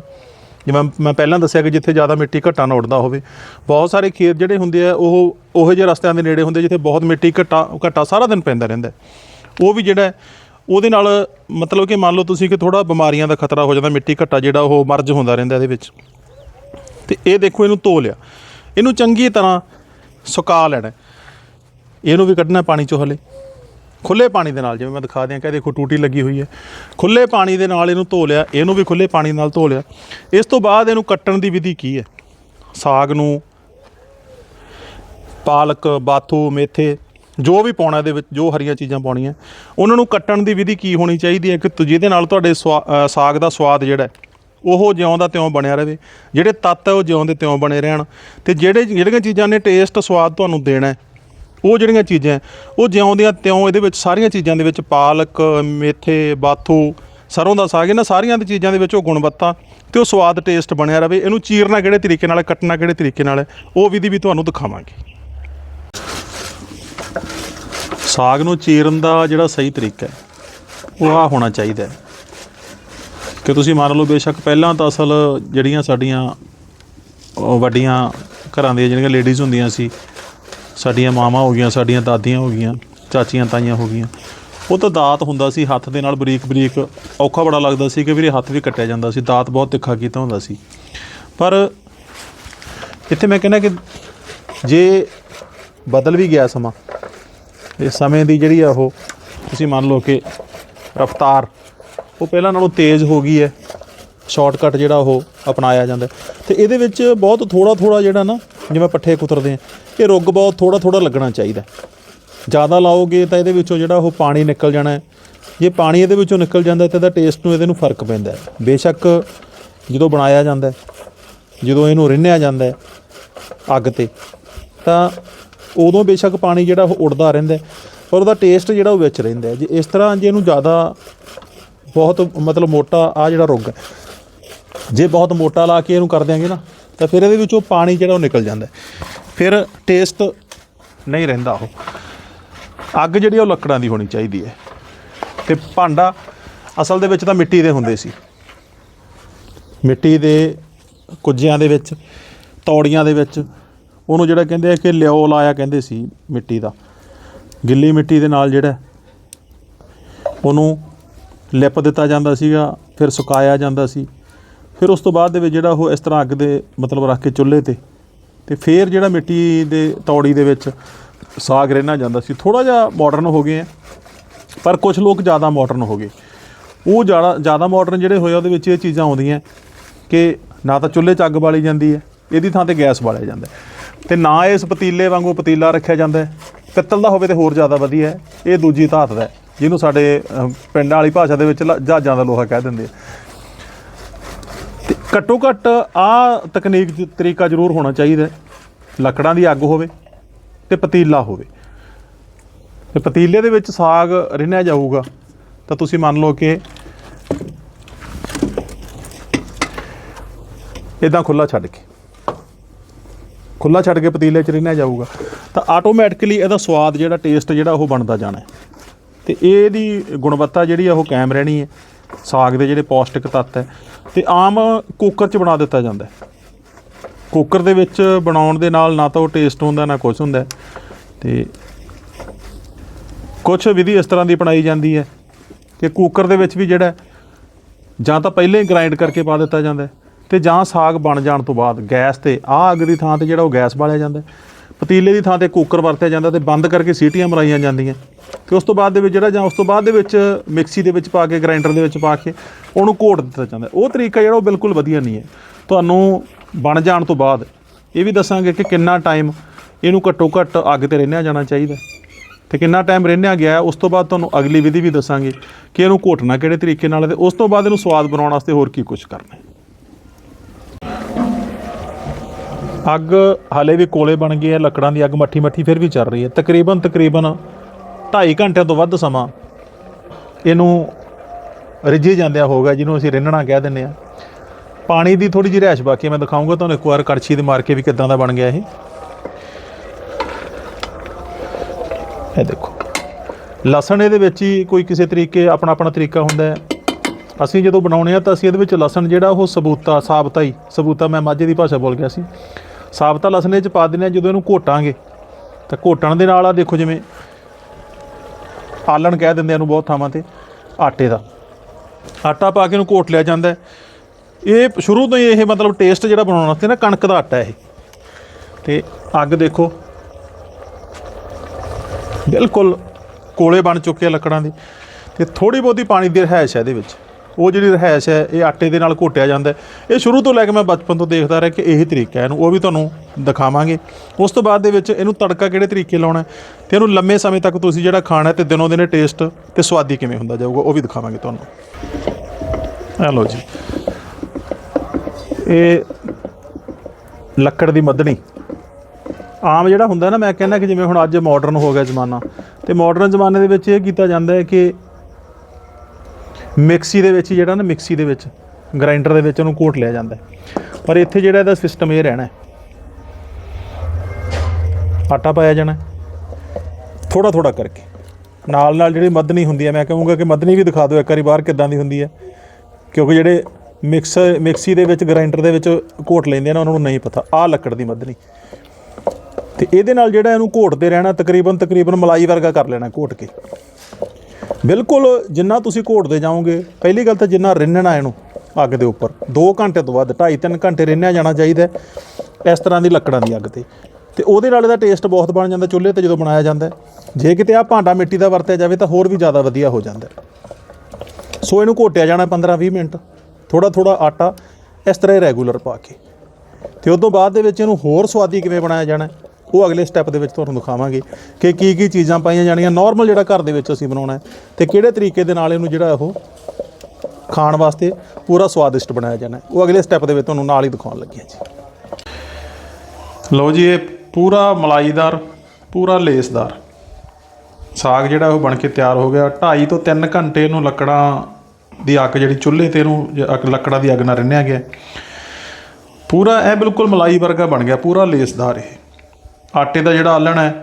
ਜਿਵੇਂ ਮੈਂ ਪਹਿਲਾਂ ਦੱਸਿਆ ਕਿ ਜਿੱਥੇ ਜ਼ਿਆਦਾ ਮਿੱਟੀ ਘੱਟਾ ਨਾ ਉੱਡਦਾ ਹੋਵੇ, ਬਹੁਤ ਸਾਰੇ ਖੇਤ ਜਿਹੜੇ ਹੁੰਦੇ ਆ, ਉਹ ਉਹੋ ਜਿਹੇ ਰਸਤਿਆਂ ਦੇ ਨੇੜੇ ਹੁੰਦੇ ਜਿੱਥੇ ਬਹੁਤ ਮਿੱਟੀ ਘੱਟਾ ਘੱਟਾ ਸਾਰਾ ਦਿਨ ਪੈਂਦਾ ਰਹਿੰਦਾ। ਉਹ ਵੀ ਜਿਹੜਾ ਉਹਦੇ ਨਾਲ ਮਤਲਬ ਕਿ ਮੰਨ ਲਓ ਤੁਸੀਂ ਕਿ ਥੋੜਾ ਬਿਮਾਰੀਆਂ ਦਾ ਖਤਰਾ ਹੋ ਜਾਂਦਾ, ਮਿੱਟੀ ਘੱਟਾ ਜਿਹੜਾ ਉਹ ਮਰਜ ਹੁੰਦਾ ਰਹਿੰਦਾ ਇਹਦੇ ਵਿੱਚ। ਤੇ ਇਹ ਦੇਖੋ ਇਹਨੂੰ ਧੋ ਲਿਆ। ਇਹਨੂੰ ਚੰਗੀ ਤਰ੍ਹਾਂ ਸੁਕਾ ਲੈਣਾ। ਇਹਨੂੰ ਵੀ ਕੱਢਣਾ ਪਾਣੀ ਚੋਂ ਹਲੇ। ਖੁੱਲੇ ਪਾਣੀ ਦੇ ਨਾਲ, ਜਿਵੇਂ ਮੈਂ ਦਿਖਾ ਦਿਆਂ ਕਿ ਦੇਖੋ ਟੂਟੀ ਲੱਗੀ ਹੋਈ ਹੈ। ਖੁੱਲੇ ਪਾਣੀ ਦੇ ਨਾਲ ਇਹਨੂੰ ਧੋ ਲਿਆ। ਇਹਨੂੰ ਵੀ ਖੁੱਲੇ ਪਾਣੀ ਨਾਲ ਧੋ ਲਿਆ। ਇਸ ਤੋਂ ਬਾਅਦ ਇਹਨੂੰ ਕੱਟਣ ਦੀ ਵਿਧੀ ਕੀ ਹੈ? ਸਾਗ ਨੂੰ, ਪਾਲਕ, ਬਾਥੂ, ਮੇਥੇ ਜੋ ਵੀ ਪਾਉਣਾ ਇਹਦੇ ਵਿੱਚ, ਜੋ ਹਰੀਆਂ ਚੀਜ਼ਾਂ ਪਾਉਣੀਆਂ, ਉਹਨਾਂ ਨੂੰ ਕੱਟਣ ਦੀ ਵਿਧੀ ਕੀ ਹੋਣੀ ਚਾਹੀਦੀ ਹੈ? ਕਿ ਤੁ- ਜਿਹਦੇ ਨਾਲ ਤੁਹਾਡੇ ਸਵਾ- ਸਾਗ ਦਾ ਸਵਾਦ ਜਿਹੜਾ ਉਹ ਜਿਉਂ ਦਾ ਤਿਉਂ ਬਣਿਆ ਰਹੇ। ਜਿਹੜੇ ਤੱਤ ਹੈ, ਉਹ ਜਿਉਂ ਦੇ ਤਿਉਂ ਬਣੇ ਰਹਿਣ। ਤੇ ਜਿਹੜੇ, ਜਿਹੜੀਆਂ ਚੀਜ਼ਾਂ ਨੇ ਟੇਸਟ ਸਵਾਦ ਤੁਹਾਨੂੰ ਦੇਣਾ ਉਹ ਜਿਹੜੀਆਂ ਚੀਜ਼ਾਂ ਉਹ ਜਿਉਂ ਦੀਆਂ ਤਿਉਂ ਇਹਦੇ ਵਿੱਚ ਸਾਰੀਆਂ ਚੀਜ਼ਾਂ ਦੇ ਵਿੱਚ ਪਾਲਕ, ਮੇਥੇ, ਬਾਥੂ, ਸਰੋਂ ਦਾ ਸਾਗ, ਇਹਨਾਂ ਸਾਰੀਆਂ ਦੀ ਚੀਜ਼ਾਂ ਦੇ ਵਿੱਚ ਉਹ ਗੁਣਵੱਤਾ ਤੇ ਉਹ ਸਵਾਦ, ਟੇਸਟ ਬਣਿਆ ਰਹੇ। ਇਹਨੂੰ ਚੀਰਨਾ ਕਿਹੜੇ ਤਰੀਕੇ ਨਾਲ ਕੱਟਣਾ ਕਿਹੜੇ ਤਰੀਕੇ ਨਾਲ ਹੈ, ਉਹ ਵਿਧੀ ਵੀ ਤੁਹਾਨੂੰ ਦਿਖਾਵਾਂਗੇ। ਸਾਗ ਨੂੰ ਚੀਰਨ ਦਾ ਜਿਹੜਾ ਸਹੀ ਤਰੀਕਾ ਹੈ, ਉਹ ਆ ਹੋਣਾ ਚਾਹੀਦਾ ਹੈ। ਕਿ ਤੁਸੀਂ ਮੰਨ ਲਓ ਬੇਸ਼ੱਕ ਪਹਿਲਾਂ ਤਾਂ ਅਸਲ ਜਿਹੜੀਆਂ ਸਾਡੀਆਂ ਵੱਡੀਆਂ ਘਰਾਂ ਦੀਆਂ ਜਿਹੜੀਆਂ ਲੇਡੀਜ਼ ਹੁੰਦੀਆਂ ਸੀ, ਸਾਡੀਆਂ ਮਾਵਾਂ ਹੋ ਗਈਆਂ, ਸਾਡੀਆਂ ਦਾਦੀਆਂ ਹੋ ਗਈਆਂ, ਚਾਚੀਆਂ ਤਾਈਆਂ ਹੋ ਗਈਆਂ, ਉਹ ਤਾਂ ਦਾਤ ਹੁੰਦਾ ਸੀ, ਹੱਥ ਦੇ ਨਾਲ ਬਰੀਕ ਬਰੀਕ ਔਖਾ ਬੜਾ ਲੱਗਦਾ ਸੀ ਕਿ ਵੀਰੇ ਹੱਥ ਵੀ ਕੱਟਿਆ ਜਾਂਦਾ ਸੀ, ਦਾਤ ਬਹੁਤ ਤਿੱਖਾ ਕੀਤਾ ਹੁੰਦਾ ਸੀ। ਪਰ ਇੱਥੇ ਮੈਂ ਕਹਿੰਦਾ ਕਿ ਜੇ ਬਦਲ ਵੀ ਗਿਆ ਸਮਾਂ ਇਹ ਸਮੇਂ ਦੀ ਜਿਹੜੀ ਆ ਉਹ, ਤੁਸੀਂ ਮੰਨ ਲਓ ਕਿ ਰਫ਼ਤਾਰ, ਉਹ ਪਹਿਲਾਂ ਨਾਲੋਂ ਤੇਜ਼ ਹੋ ਗਈ ਹੈ। ਸ਼ਾਰਟਕਟ ਜਿਹੜਾ ਉਹ ਅਪਣਾਇਆ ਜਾਂਦਾ ਹੈ। ਤੇ ਇਹਦੇ ਵਿੱਚ ਬਹੁਤ ਥੋੜਾ ਥੋੜਾ ਜਿਹੜਾ ਨਾ, ਜਿਵੇਂ ਪੱਠੇ ਕੁਤਰਦੇ ਆ, ਇਹ ਰੁੱਗ ਬਹੁਤ ਥੋੜਾ ਥੋੜਾ ਲੱਗਣਾ ਚਾਹੀਦਾ ਜ਼ਿਆਦਾ ਲਾਓਗੇ ਤਾਂ ਇਹਦੇ ਵਿੱਚੋਂ ਜਿਹੜਾ ਉਹ ਪਾਣੀ ਨਿਕਲ ਜਾਣਾ ਹੈ। ਜੇ ਪਾਣੀ ਇਹਦੇ ਵਿੱਚੋਂ ਨਿਕਲ ਜਾਂਦਾ ਤਾਂ ਇਹਦਾ ਟੇਸਟ ਨੂੰ ਇਹਦੇ ਨੂੰ ਫ਼ਰਕ ਪੈਂਦਾ ਹੈ। ਬੇਸ਼ੱਕ ਜਦੋਂ ਬਣਾਇਆ ਜਾਂਦਾ ਜਦੋਂ ਇਹਨੂੰ ਰਿੰਨਿਆ ਜਾਂਦਾ ਅੱਗ ਤੇ, ਤਾਂ ਉਦੋਂ ਬੇਸ਼ੱਕ ਪਾਣੀ ਜਿਹੜਾ ਉਹ ਉੱਡਦਾ ਰਹਿੰਦਾ ਪਰ ਉਹਦਾ ਟੇਸਟ ਜਿਹੜਾ ਉਹ ਵਿੱਚ ਰਹਿੰਦਾ ਜੇ ਇਸ ਤਰ੍ਹਾਂ ਜੇ ਇਹਨੂੰ ਜ਼ਿਆਦਾ ਬਹੁਤ ਮਤਲਬ ਮੋਟਾ ਆ ਜਿਹੜਾ ਰੁੱਗ ਹੈ, ਜੇ ਬਹੁਤ ਮੋਟਾ ਲਾ ਕੇ ਇਹਨੂੰ ਕਰ ਦਿਆਂਗੇ ਨਾ, ਤਾਂ ਫਿਰ ਇਹਦੇ ਵਿੱਚੋਂ ਪਾਣੀ ਜਿਹੜਾ ਉਹ ਨਿਕਲ ਜਾਂਦਾ ਫਿਰ ਟੇਸਟ ਨਹੀਂ ਰਹਿੰਦਾ ਉਹ। ਅੱਗ ਜਿਹੜੀ ਉਹ ਲੱਕੜਾਂ ਦੀ ਹੋਣੀ ਚਾਹੀਦੀ ਹੈ। ਤੇ ਭਾਂਡਾ ਅਸਲ ਦੇ ਵਿੱਚ ਤਾਂ ਮਿੱਟੀ ਦੇ ਹੁੰਦੇ ਸੀ। ਮਿੱਟੀ ਦੇ ਕੁੱਜਿਆਂ ਦੇ ਵਿੱਚ, ਤੌੜੀਆਂ ਦੇ ਵਿੱਚ ਉਹਨੂੰ ਜਿਹੜਾ ਕਹਿੰਦੇ ਆ ਕਿ ਲਿਓ ਲਾਇਆ ਕਹਿੰਦੇ ਸੀ ਮਿੱਟੀ ਦਾ। ਗਿੱਲੀ ਮਿੱਟੀ ਦੇ ਨਾਲ ਜਿਹੜਾ ਉਹਨੂੰ ਲਿਪ ਦਿੱਤਾ ਜਾਂਦਾ ਸੀਗਾ, ਫਿਰ ਸੁਕਾਇਆ ਜਾਂਦਾ ਸੀ। ਫਿਰ ਉਸ ਤੋਂ ਬਾਅਦ ਦੇ ਵਿੱਚ ਜਿਹੜਾ ਉਹ ਇਸ ਤਰ੍ਹਾਂ ਅੱਗ ਦੇ ਮਤਲਬ ਰੱਖ ਕੇ ਚੁੱਲ੍ਹੇ ਤੇ ਤੇ ਫਿਰ ਜਿਹੜਾ ਮਿੱਟੀ ਦੇ ਤੌੜੀ ਦੇ ਵਿੱਚ ਸਾਗ ਰਹਿਣਾ ਜਾਂਦਾ ਸੀ। ਥੋੜਾ ਜਿਹਾ ਮਾਡਰਨ ਹੋ ਗਏ ਆ, ਪਰ ਕੁਝ ਲੋਕ ਜ਼ਿਆਦਾ ਮਾਡਰਨ ਹੋ ਗਏ। ਉਹ ਜ਼ਿਆਦਾ ਜ਼ਿਆਦਾ ਮਾਡਰਨ ਜਿਹੜੇ ਹੋਏ ਆ, ਉਹਦੇ ਵਿੱਚ ਇਹ ਚੀਜ਼ਾਂ ਆਉਂਦੀਆਂ ਕਿ ਨਾ ਤਾਂ ਚੁੱਲ੍ਹੇ 'ਚ ਅੱਗ ਬਾਲੀ ਜਾਂਦੀ ਹੈ, ਇਹਦੀ ਥਾਂ ਤੇ ਗੈਸ ਬਾਲਿਆ ਜਾਂਦਾ ਤੇ ਨਾ ਇਸ ਪਤੀਲੇ ਵਾਂਗੂ ਪਤੀਲਾ ਰੱਖਿਆ ਜਾਂਦਾ ਹੈ। ਪਿੱਤਲ ਦਾ ਹੋਵੇ ਤੇ ਹੋਰ ਜ਼ਿਆਦਾ ਵਧੀਆ ਹੈ। ਇਹ ਦੂਜੀ ਧਾਤ ਦਾ ਜਿਹਨੂੰ ਸਾਡੇ ਅਹ, ਪਿੰਡਾਂ ਵਾਲੀ ਭਾਸ਼ਾ ਦੇ ਵਿੱਚ ਲ- ਜਹਾਜ਼ਾਂ ਦਾ ਲੋਹਾ ਕਹਿ ਦਿੰਦੇ ਆ। ਤੇ ਘੱਟੋ ਘੱਟ ਆ ਤਕਨੀਕ ਤਰੀਕਾ ਜ਼ਰੂਰ ਹੋਣਾ ਚਾਹੀਦਾ ਲੱਕੜਾਂ ਦੀ ਅੱਗ ਹੋਵੇ ਤੇ ਪਤੀਲਾ ਹੋਵੇ। ਤੇ ਪਤੀਲੇ ਦੇ ਵਿੱਚ ਸਾਗ ਰਿੰਨਿਆ ਜਾਊਗਾ। ਤਾਂ ਤੁਸੀਂ ਮੰਨ ਲਓ ਕਿ ਇਦਾਂ ਖੁੱਲਾ ਛੱਡ ਕੇ। ਖੁੱਲਾ ਛੱਡ ਕੇ ਪਤੀਲੇ 'ਚ ਰਿੰਨਿਆ ਜਾਊਗਾ। ਤਾਂ ਆਟੋਮੈਟਿਕਲੀ ਇਹਦਾ ਸਵਾਦ ਜਿਹੜਾ ਟੇਸਟ ਜਿਹੜਾ ਉਹ ਬਣਦਾ ਜਾਣਾ ਹੈ। ਤੇ ਇਹਦੀ ਗੁਣਵੱਤਾ ਜਿਹੜੀ ਆ ਉਹ ਕਾਇਮ ਰਹਿਣੀ ਹੈ। ਸਾਗ ਦੇ ਜਿਹੜੇ ਪੌਸ਼ਟਿਕ ਤੱਤ ਹੈ। ਤੇ ਆਮ ਕੁੱਕਰ 'ਚ ਬਣਾ ਦਿੱਤਾ ਜਾਂਦਾ ਕੁੱਕਰ ਦੇ ਵਿੱਚ ਬਣਾਉਣ ਦੇ ਨਾਲ ਨਾ ਤਾਂ ਉਹ ਟੇਸਟ ਹੁੰਦਾ, ਨਾ ਕੁਝ ਹੁੰਦਾ ਹੈ। ਤੇ ਕੁਝ ਵਿਧੀ ਇਸ ਤਰ੍ਹਾਂ ਦੀ ਅਪਣਾਈ ਜਾਂਦੀ ਹੈ ਕਿ ਕੁੱਕਰ ਦੇ ਵਿੱਚ ਵੀ ਜਿਹੜਾ ਜਾਂ ਤਾਂ ਪਹਿਲਾਂ ਹੀ ਗ੍ਰਾਈਂਡ ਕਰਕੇ ਪਾ ਦਿੱਤਾ ਜਾਂਦਾ ਤੇ ਜਾਂ ਸਾਗ ਬਣ ਜਾਣ ਤੋਂ ਬਾਅਦ ਗੈਸ ਤੇ, ਆਹ ਅੱਗ ਦੀ ਥਾਂ ਤੇ ਜਿਹੜਾ ਉਹ ਗੈਸ ਬਾਲਿਆ ਜਾਂਦਾ ਪਤੀਲੇ ਦੀ ਥਾਂ ਤੇ ਕੁੱਕਰ ਵਰਤਿਆ ਜਾਂਦਾ ਤੇ ਬੰਦ ਕਰਕੇ ਸੀਟੀਆਂ ਮਰਾਈਆਂ ਜਾਂਦੀਆਂ। ਤੇ ਉਸ ਤੋਂ ਬਾਅਦ ਦੇ ਵਿੱਚ ਜਿਹੜਾ, ਜਾਂ ਉਸ ਤੋਂ ਬਾਅਦ ਦੇ ਵਿੱਚ ਮਿਕਸੀ ਦੇ ਵਿੱਚ ਪਾ ਕੇ, ਗ੍ਰਾਈਂਡਰ ਦੇ ਵਿੱਚ ਪਾ ਕੇ ਉਹਨੂੰ ਘੋਟ ਦਿੱਤਾ ਜਾਂਦਾ। ਉਹ ਤਰੀਕਾ ਜਿਹੜਾ ਉਹ ਬਿਲਕੁਲ ਵਧੀਆ ਨਹੀਂ ਹੈ। ਤੁਹਾਨੂੰ ਬਣ ਜਾਣ ਤੋਂ ਬਾਅਦ ਇਹ ਵੀ ਦੱਸਾਂਗੇ ਕਿ ਕਿੰਨਾ ਟਾਈਮ ਇਹਨੂੰ ਘੱਟੋ ਘੱਟ ਅੱਗ ਤੇ ਰਹਿਣਿਆ ਜਾਣਾ ਚਾਹੀਦਾ ਤੇ ਕਿੰਨਾ ਟਾਈਮ ਰਹਿਣਿਆ ਗਿਆ ਉਸ ਤੋਂ ਬਾਅਦ ਤੁਹਾਨੂੰ ਅਗਲੀ ਵਿਧੀ ਵੀ ਦੱਸਾਂਗੇ ਕਿ ਇਹਨੂੰ ਘੋਟਣਾ ਕਿਹੜੇ ਤਰੀਕੇ ਨਾਲ ਹੈ ਤੇ ਉਸ ਤੋਂ ਬਾਅਦ ਇਹਨੂੰ ਸਵਾਦ ਬਣਾਉਣ ਵਾਸਤੇ ਹੋਰ ਕੀ ਕੁਝ ਕਰਨਾ ਹੈ। ਅੱਗ ਹਾਲੇ ਵੀ ਕੋਲੇ ਬਣ ਗਈ ਹੈ, ਲੱਕੜਾਂ ਦੀ ਅੱਗ ਮੱਠੀ ਮੱਠੀ ਫਿਰ ਵੀ ਚੱਲ ਰਹੀ ਹੈ। ਤਕਰੀਬਨ ਤਕਰੀਬਨ 2.5 ਘੰਟਿਆਂ ਤੋਂ ਵੱਧ ਸਮਾਂ ਇਹਨੂੰ ਰਿੱਝੇ ਜਾਂਦਿਆਂ ਹੋਗਾ ਜਿਹਨੂੰ ਅਸੀਂ ਰਿੰਨਣਾ ਕਹਿ ਦਿੰਦੇ ਆ ਪਾਣੀ ਦੀ ਥੋੜੀ ਜਿਹੀ ਰਹਿਸ਼ ਬਾਕੀ ਮੈਂ ਦਿਖਾਉਂਗਾ ਤੁਹਾਨੂੰ ਇੱਕ ਵਾਰ ਕੜਛੀ ਦੇ ਮਾਰ ਕੇ ਵੀ ਕਿੱਦਾਂ ਦਾ ਬਣ ਗਿਆ ਇਹ। ਇਹ ਦੇਖੋ, ਲਸਣ ਇਹਦੇ ਵਿੱਚ ਹੀ ਕੋਈ ਕਿਸੇ ਤਰੀਕੇ ਆਪਣਾ ਆਪਣਾ ਤਰੀਕਾ ਹੁੰਦਾ ਹੈ। ਅਸੀਂ ਜਦੋਂ ਬਣਾਉਣੇ ਆ ਤਾਂ ਅਸੀਂ ਇਹਦੇ ਵਿੱਚ ਲਸਣ ਜਿਹੜਾ ਉਹ ਸਬੂਤਾ, ਸਾਬਤਾ ਹੀ, ਸਬੂਤਾ ਮੈਂ ਮਾਝੇ ਦੀ ਭਾਸ਼ਾ ਬੋਲ ਗਿਆ ਸੀ। ਸਾਬਤਾ ਲਸਣੇ ਚ ਪਾ ਦਿੰਦੇ ਆ ਜਦੋਂ ਇਹਨੂੰ ਘੋਟਾਂਗੇ। ਤਾਂ ਘੋਟਣ ਦੇ ਨਾਲ ਆ ਦੇਖੋ ਜਿਵੇਂ ਆਲਣ ਕਹਿ ਦਿੰਦੇ ਆ ਨੂੰ ਬਹੁਤ ਥਾਵਾਂ ਤੇ, ਆਟੇ ਦਾ। ਆਟਾ ਪਾ ਕੇ ਇਹਨੂੰ ਘੋਟ ਲਿਆ ਜਾਂਦਾ ਇਹ ਸ਼ੁਰੂ ਤੋਂ ਹੀ ਇਹ ਮਤਲਬ ਟੇਸਟ ਜਿਹੜਾ ਬਣਾਉਣ ਵਾਸਤੇ ਨਾ, ਕਣਕ ਦਾ ਆਟਾ ਇਹ। ਤੇ ਅੱਗ ਦੇਖੋ। ਬਿਲਕੁਲ ਕੋਲੇ ਬਣ ਚੁੱਕੇ ਆ ਲੱਕੜਾਂ ਦੇ। ਤੇ ਥੋੜੀ ਬਹੁਤੀ ਪਾਣੀ ਦੀ ਰਹਿਸ਼ ਹੈ ਇਹਦੇ ਵਿੱਚ। ਉਹ ਜਿਹੜੀ ਰਹਿਸ਼ ਹੈ, ਇਹ ਆਟੇ ਦੇ ਨਾਲ ਘੋਟਿਆ ਜਾਂਦਾ ਹੈ। ਇਹ ਸ਼ੁਰੂ ਤੋਂ ਲੈ ਕੇ ਮੈਂ ਬਚਪਨ ਤੋਂ ਦੇਖਦਾ ਰਿਹਾ ਕਿ ਇਹੀ ਤਰੀਕਾ ਹੈ। ਇਹਨੂੰ ਉਹ ਵੀ ਤੁਹਾਨੂੰ ਦਿਖਾਵਾਂਗੇ। ਉਸ ਤੋਂ ਬਾਅਦ ਦੇ ਵਿੱਚ ਇਹਨੂੰ ਤੜਕਾ ਕਿਹੜੇ ਤਰੀਕੇ ਲਾਉਣਾ ਤੇ ਇਹਨੂੰ ਲੰਮੇ ਸਮੇਂ ਤੱਕ ਤੁਸੀਂ ਜਿਹੜਾ ਖਾਣਾ ਤੇ ਦਿਨੋਂ ਦਿਨ ਟੇਸਟ ਤੇ ਸਵਾਦੀ ਕਿਵੇਂ ਹੁੰਦਾ ਜਾਊਗਾ, ਉਹ ਵੀ ਦਿਖਾਵਾਂਗੇ ਤੁਹਾਨੂੰ। ਆ ਲਓ ਜੀ। ਇਹ ਲੱਕੜ ਦੀ ਮੱਧਣੀ। ਆਮ ਜਿਹੜਾ ਹੁੰਦਾ ਨਾ, ਮੈਂ ਕਹਿੰਦਾ ਕਿ ਜਿਵੇਂ ਹੁਣ ਅੱਜ ਮਾਡਰਨ ਹੋ ਗਿਆ ਜ਼ਮਾਨਾ, ਤੇ ਮਾਡਰਨ ਜ਼ਮਾਨੇ ਦੇ ਵਿੱਚ ਇਹ ਕੀਤਾ ਜਾਂਦਾ ਹੈ ਕਿ ਮਿਕਸੀ ਦੇ ਵਿੱਚ ਹੀ ਜਿਹੜਾ ਨਾ ਮਿਕਸੀ ਦੇ ਵਿੱਚ ਗ੍ਰਾਈਂਡਰ ਦੇ ਵਿੱਚ ਉਹਨੂੰ ਘੋਟ ਲਿਆ ਜਾਂਦਾ ਪਰ ਇੱਥੇ ਜਿਹੜਾ ਇਹਦਾ ਸਿਸਟਮ ਇਹ ਰਹਿਣਾ ਆਟਾ ਪਾਇਆ ਜਾਣਾ ਥੋੜਾ ਥੋੜਾ ਕਰਕੇ। ਨਾਲ ਨਾਲ ਜਿਹੜੀ ਮੱਧਨੀ ਹੁੰਦੀ ਹੈ, ਮੈਂ ਕਹੂੰਗਾ ਕਿ ਮੱਧਨੀ ਵੀ ਦਿਖਾ ਦਿਓ, ਇੱਕ ਵਾਰੀ ਬਾਹਰ ਕਿੱਦਾਂ ਦੀ ਹੁੰਦੀ ਹੈ। ਕਿਉਂਕਿ ਜਿਹੜੇ ਮਿਕਸ ਮਿਕਸੀ ਦੇ ਵਿੱਚ ਗ੍ਰਾਈਂਡਰ ਦੇ ਵਿੱਚ ਘੋਟ ਲੈਂਦੇ ਨੇ, ਉਹਨਾਂ ਨੂੰ ਨਹੀਂ ਪਤਾ। ਆਹ ਲੱਕੜ ਦੀ ਮੱਧਨੀ। ਤੇ ਇਹਦੇ ਨਾਲ ਜਿਹੜਾ ਇਹਨੂੰ ਘੋਟਦੇ ਰਹਿਣਾ, ਤਕਰੀਬਨ ਤਕਰੀਬਨ ਮਲਾਈ ਵਰਗਾ ਕਰ ਲੈਣਾ ਘੋਟ ਕੇ। ਬਿਲਕੁਲ ਜਿੰਨਾ ਤੁਸੀਂ ਘੋਟਦੇ ਜਾਓਗੇ, ਪਹਿਲੀ ਗੱਲ ਤਾਂ ਜਿੰਨਾ ਰਿੰਨਣਾ ਇਹਨੂੰ ਅੱਗ ਦੇ ਉੱਪਰ 2 ਘੰਟੇ ਤੋਂ ਵੱਧ 2.5-3 ਘੰਟੇ ਰਿੰਨਿਆ ਜਾਣਾ ਚਾਹੀਦਾ ਇਸ ਤਰ੍ਹਾਂ ਦੀ ਲੱਕੜਾਂ ਦੀ ਅੱਗ ਤੇ। ਤੇ ਉਹਦੇ ਨਾਲ ਇਹਦਾ ਟੇਸਟ ਬਹੁਤ ਬਣ ਜਾਂਦਾ ਚੁੱਲ੍ਹੇ ਤੇ ਜਦੋਂ ਬਣਾਇਆ ਜਾਂਦਾ ਜੇ ਕਿਤੇ ਆ ਭਾਂਡਾ ਮਿੱਟੀ ਦਾ ਵਰਤਿਆ ਜਾਵੇ ਤਾਂ ਹੋਰ ਵੀ ਜ਼ਿਆਦਾ ਵਧੀਆ ਹੋ ਜਾਂਦਾ ਸੋ ਇਹਨੂੰ ਘੋਟਿਆ ਜਾਣਾ 15-20 ਮਿੰਟ ਥੋੜਾ ਥੋੜਾ ਆਟਾ ਇਸ ਤਰ੍ਹਾਂ ਹੀ ਰੈਗੂਲਰ ਪਾ ਕੇ। ਤੇ ਉਸ ਤੋਂ ਬਾਅਦ ਦੇ ਵਿੱਚ ਇਹਨੂੰ ਹੋਰ ਸਵਾਦੀ ਕਿਵੇਂ ਬਣਾਇਆ ਜਾਣਾ ਉਹ ਅਗਲੇ ਸਟੈਪ ਦੇ ਵਿੱਚ ਤੁਹਾਨੂੰ ਦਿਖਾਵਾਂਗੇ ਕਿ ਕੀ ਕੀ ਚੀਜ਼ਾਂ ਪਾਈਆਂ ਜਾਣੀਆਂ। ਨਾਰਮਲ ਜਿਹੜਾ ਘਰ ਦੇ ਵਿੱਚ ਅਸੀਂ ਬਣਾਉਣਾ ਹੈ ਤੇ ਕਿਹੜੇ ਤਰੀਕੇ ਦੇ ਨਾਲ ਇਹਨੂੰ ਜਿਹੜਾ ਉਹ ਖਾਣ ਵਾਸਤੇ ਪੂਰਾ ਸਵਾਦਿਸ਼ਟ ਬਣਾਇਆ ਜਾਣਾ ਉਹ ਅਗਲੇ ਸਟੈਪ ਦੇ ਵਿੱਚ ਤੁਹਾਨੂੰ ਨਾਲ ਹੀ ਦਿਖਾਉਣ ਲੱਗੇ ਜੀ। ਲਓ ਜੀ, ਇਹ ਪੂਰਾ ਮਲਾਈਦਾਰ, ਪੂਰਾ ਲੇਸਦਾਰ। ਸਾਗ ਜਿਹੜਾ ਉਹ ਬਣ ਕੇ ਤਿਆਰ ਹੋ ਗਿਆ। 2.5 ਤੋਂ 3 ਘੰਟੇ ਇਹਨੂੰ ਲੱਕੜਾਂ ਦੀ ਅੱਗ ਜਿਹੜੀ ਚੁੱਲ੍ਹੇ ਤੇ ਇਹਨੂੰ ਲੱਕੜਾਂ ਦੀ ਅੱਗ ਨਾਲ ਰਿੰਨਿਆ ਗਿਆ। ਪੂਰਾ ਇਹ ਬਿਲਕੁਲ ਮਲਾਈ ਵਰਗਾ ਬਣ ਗਿਆ, ਪੂਰਾ ਲੇਸਦਾਰ ਇਹ। ਆਟੇ ਦਾ ਜਿਹੜਾ ਆਲਣ ਹੈ,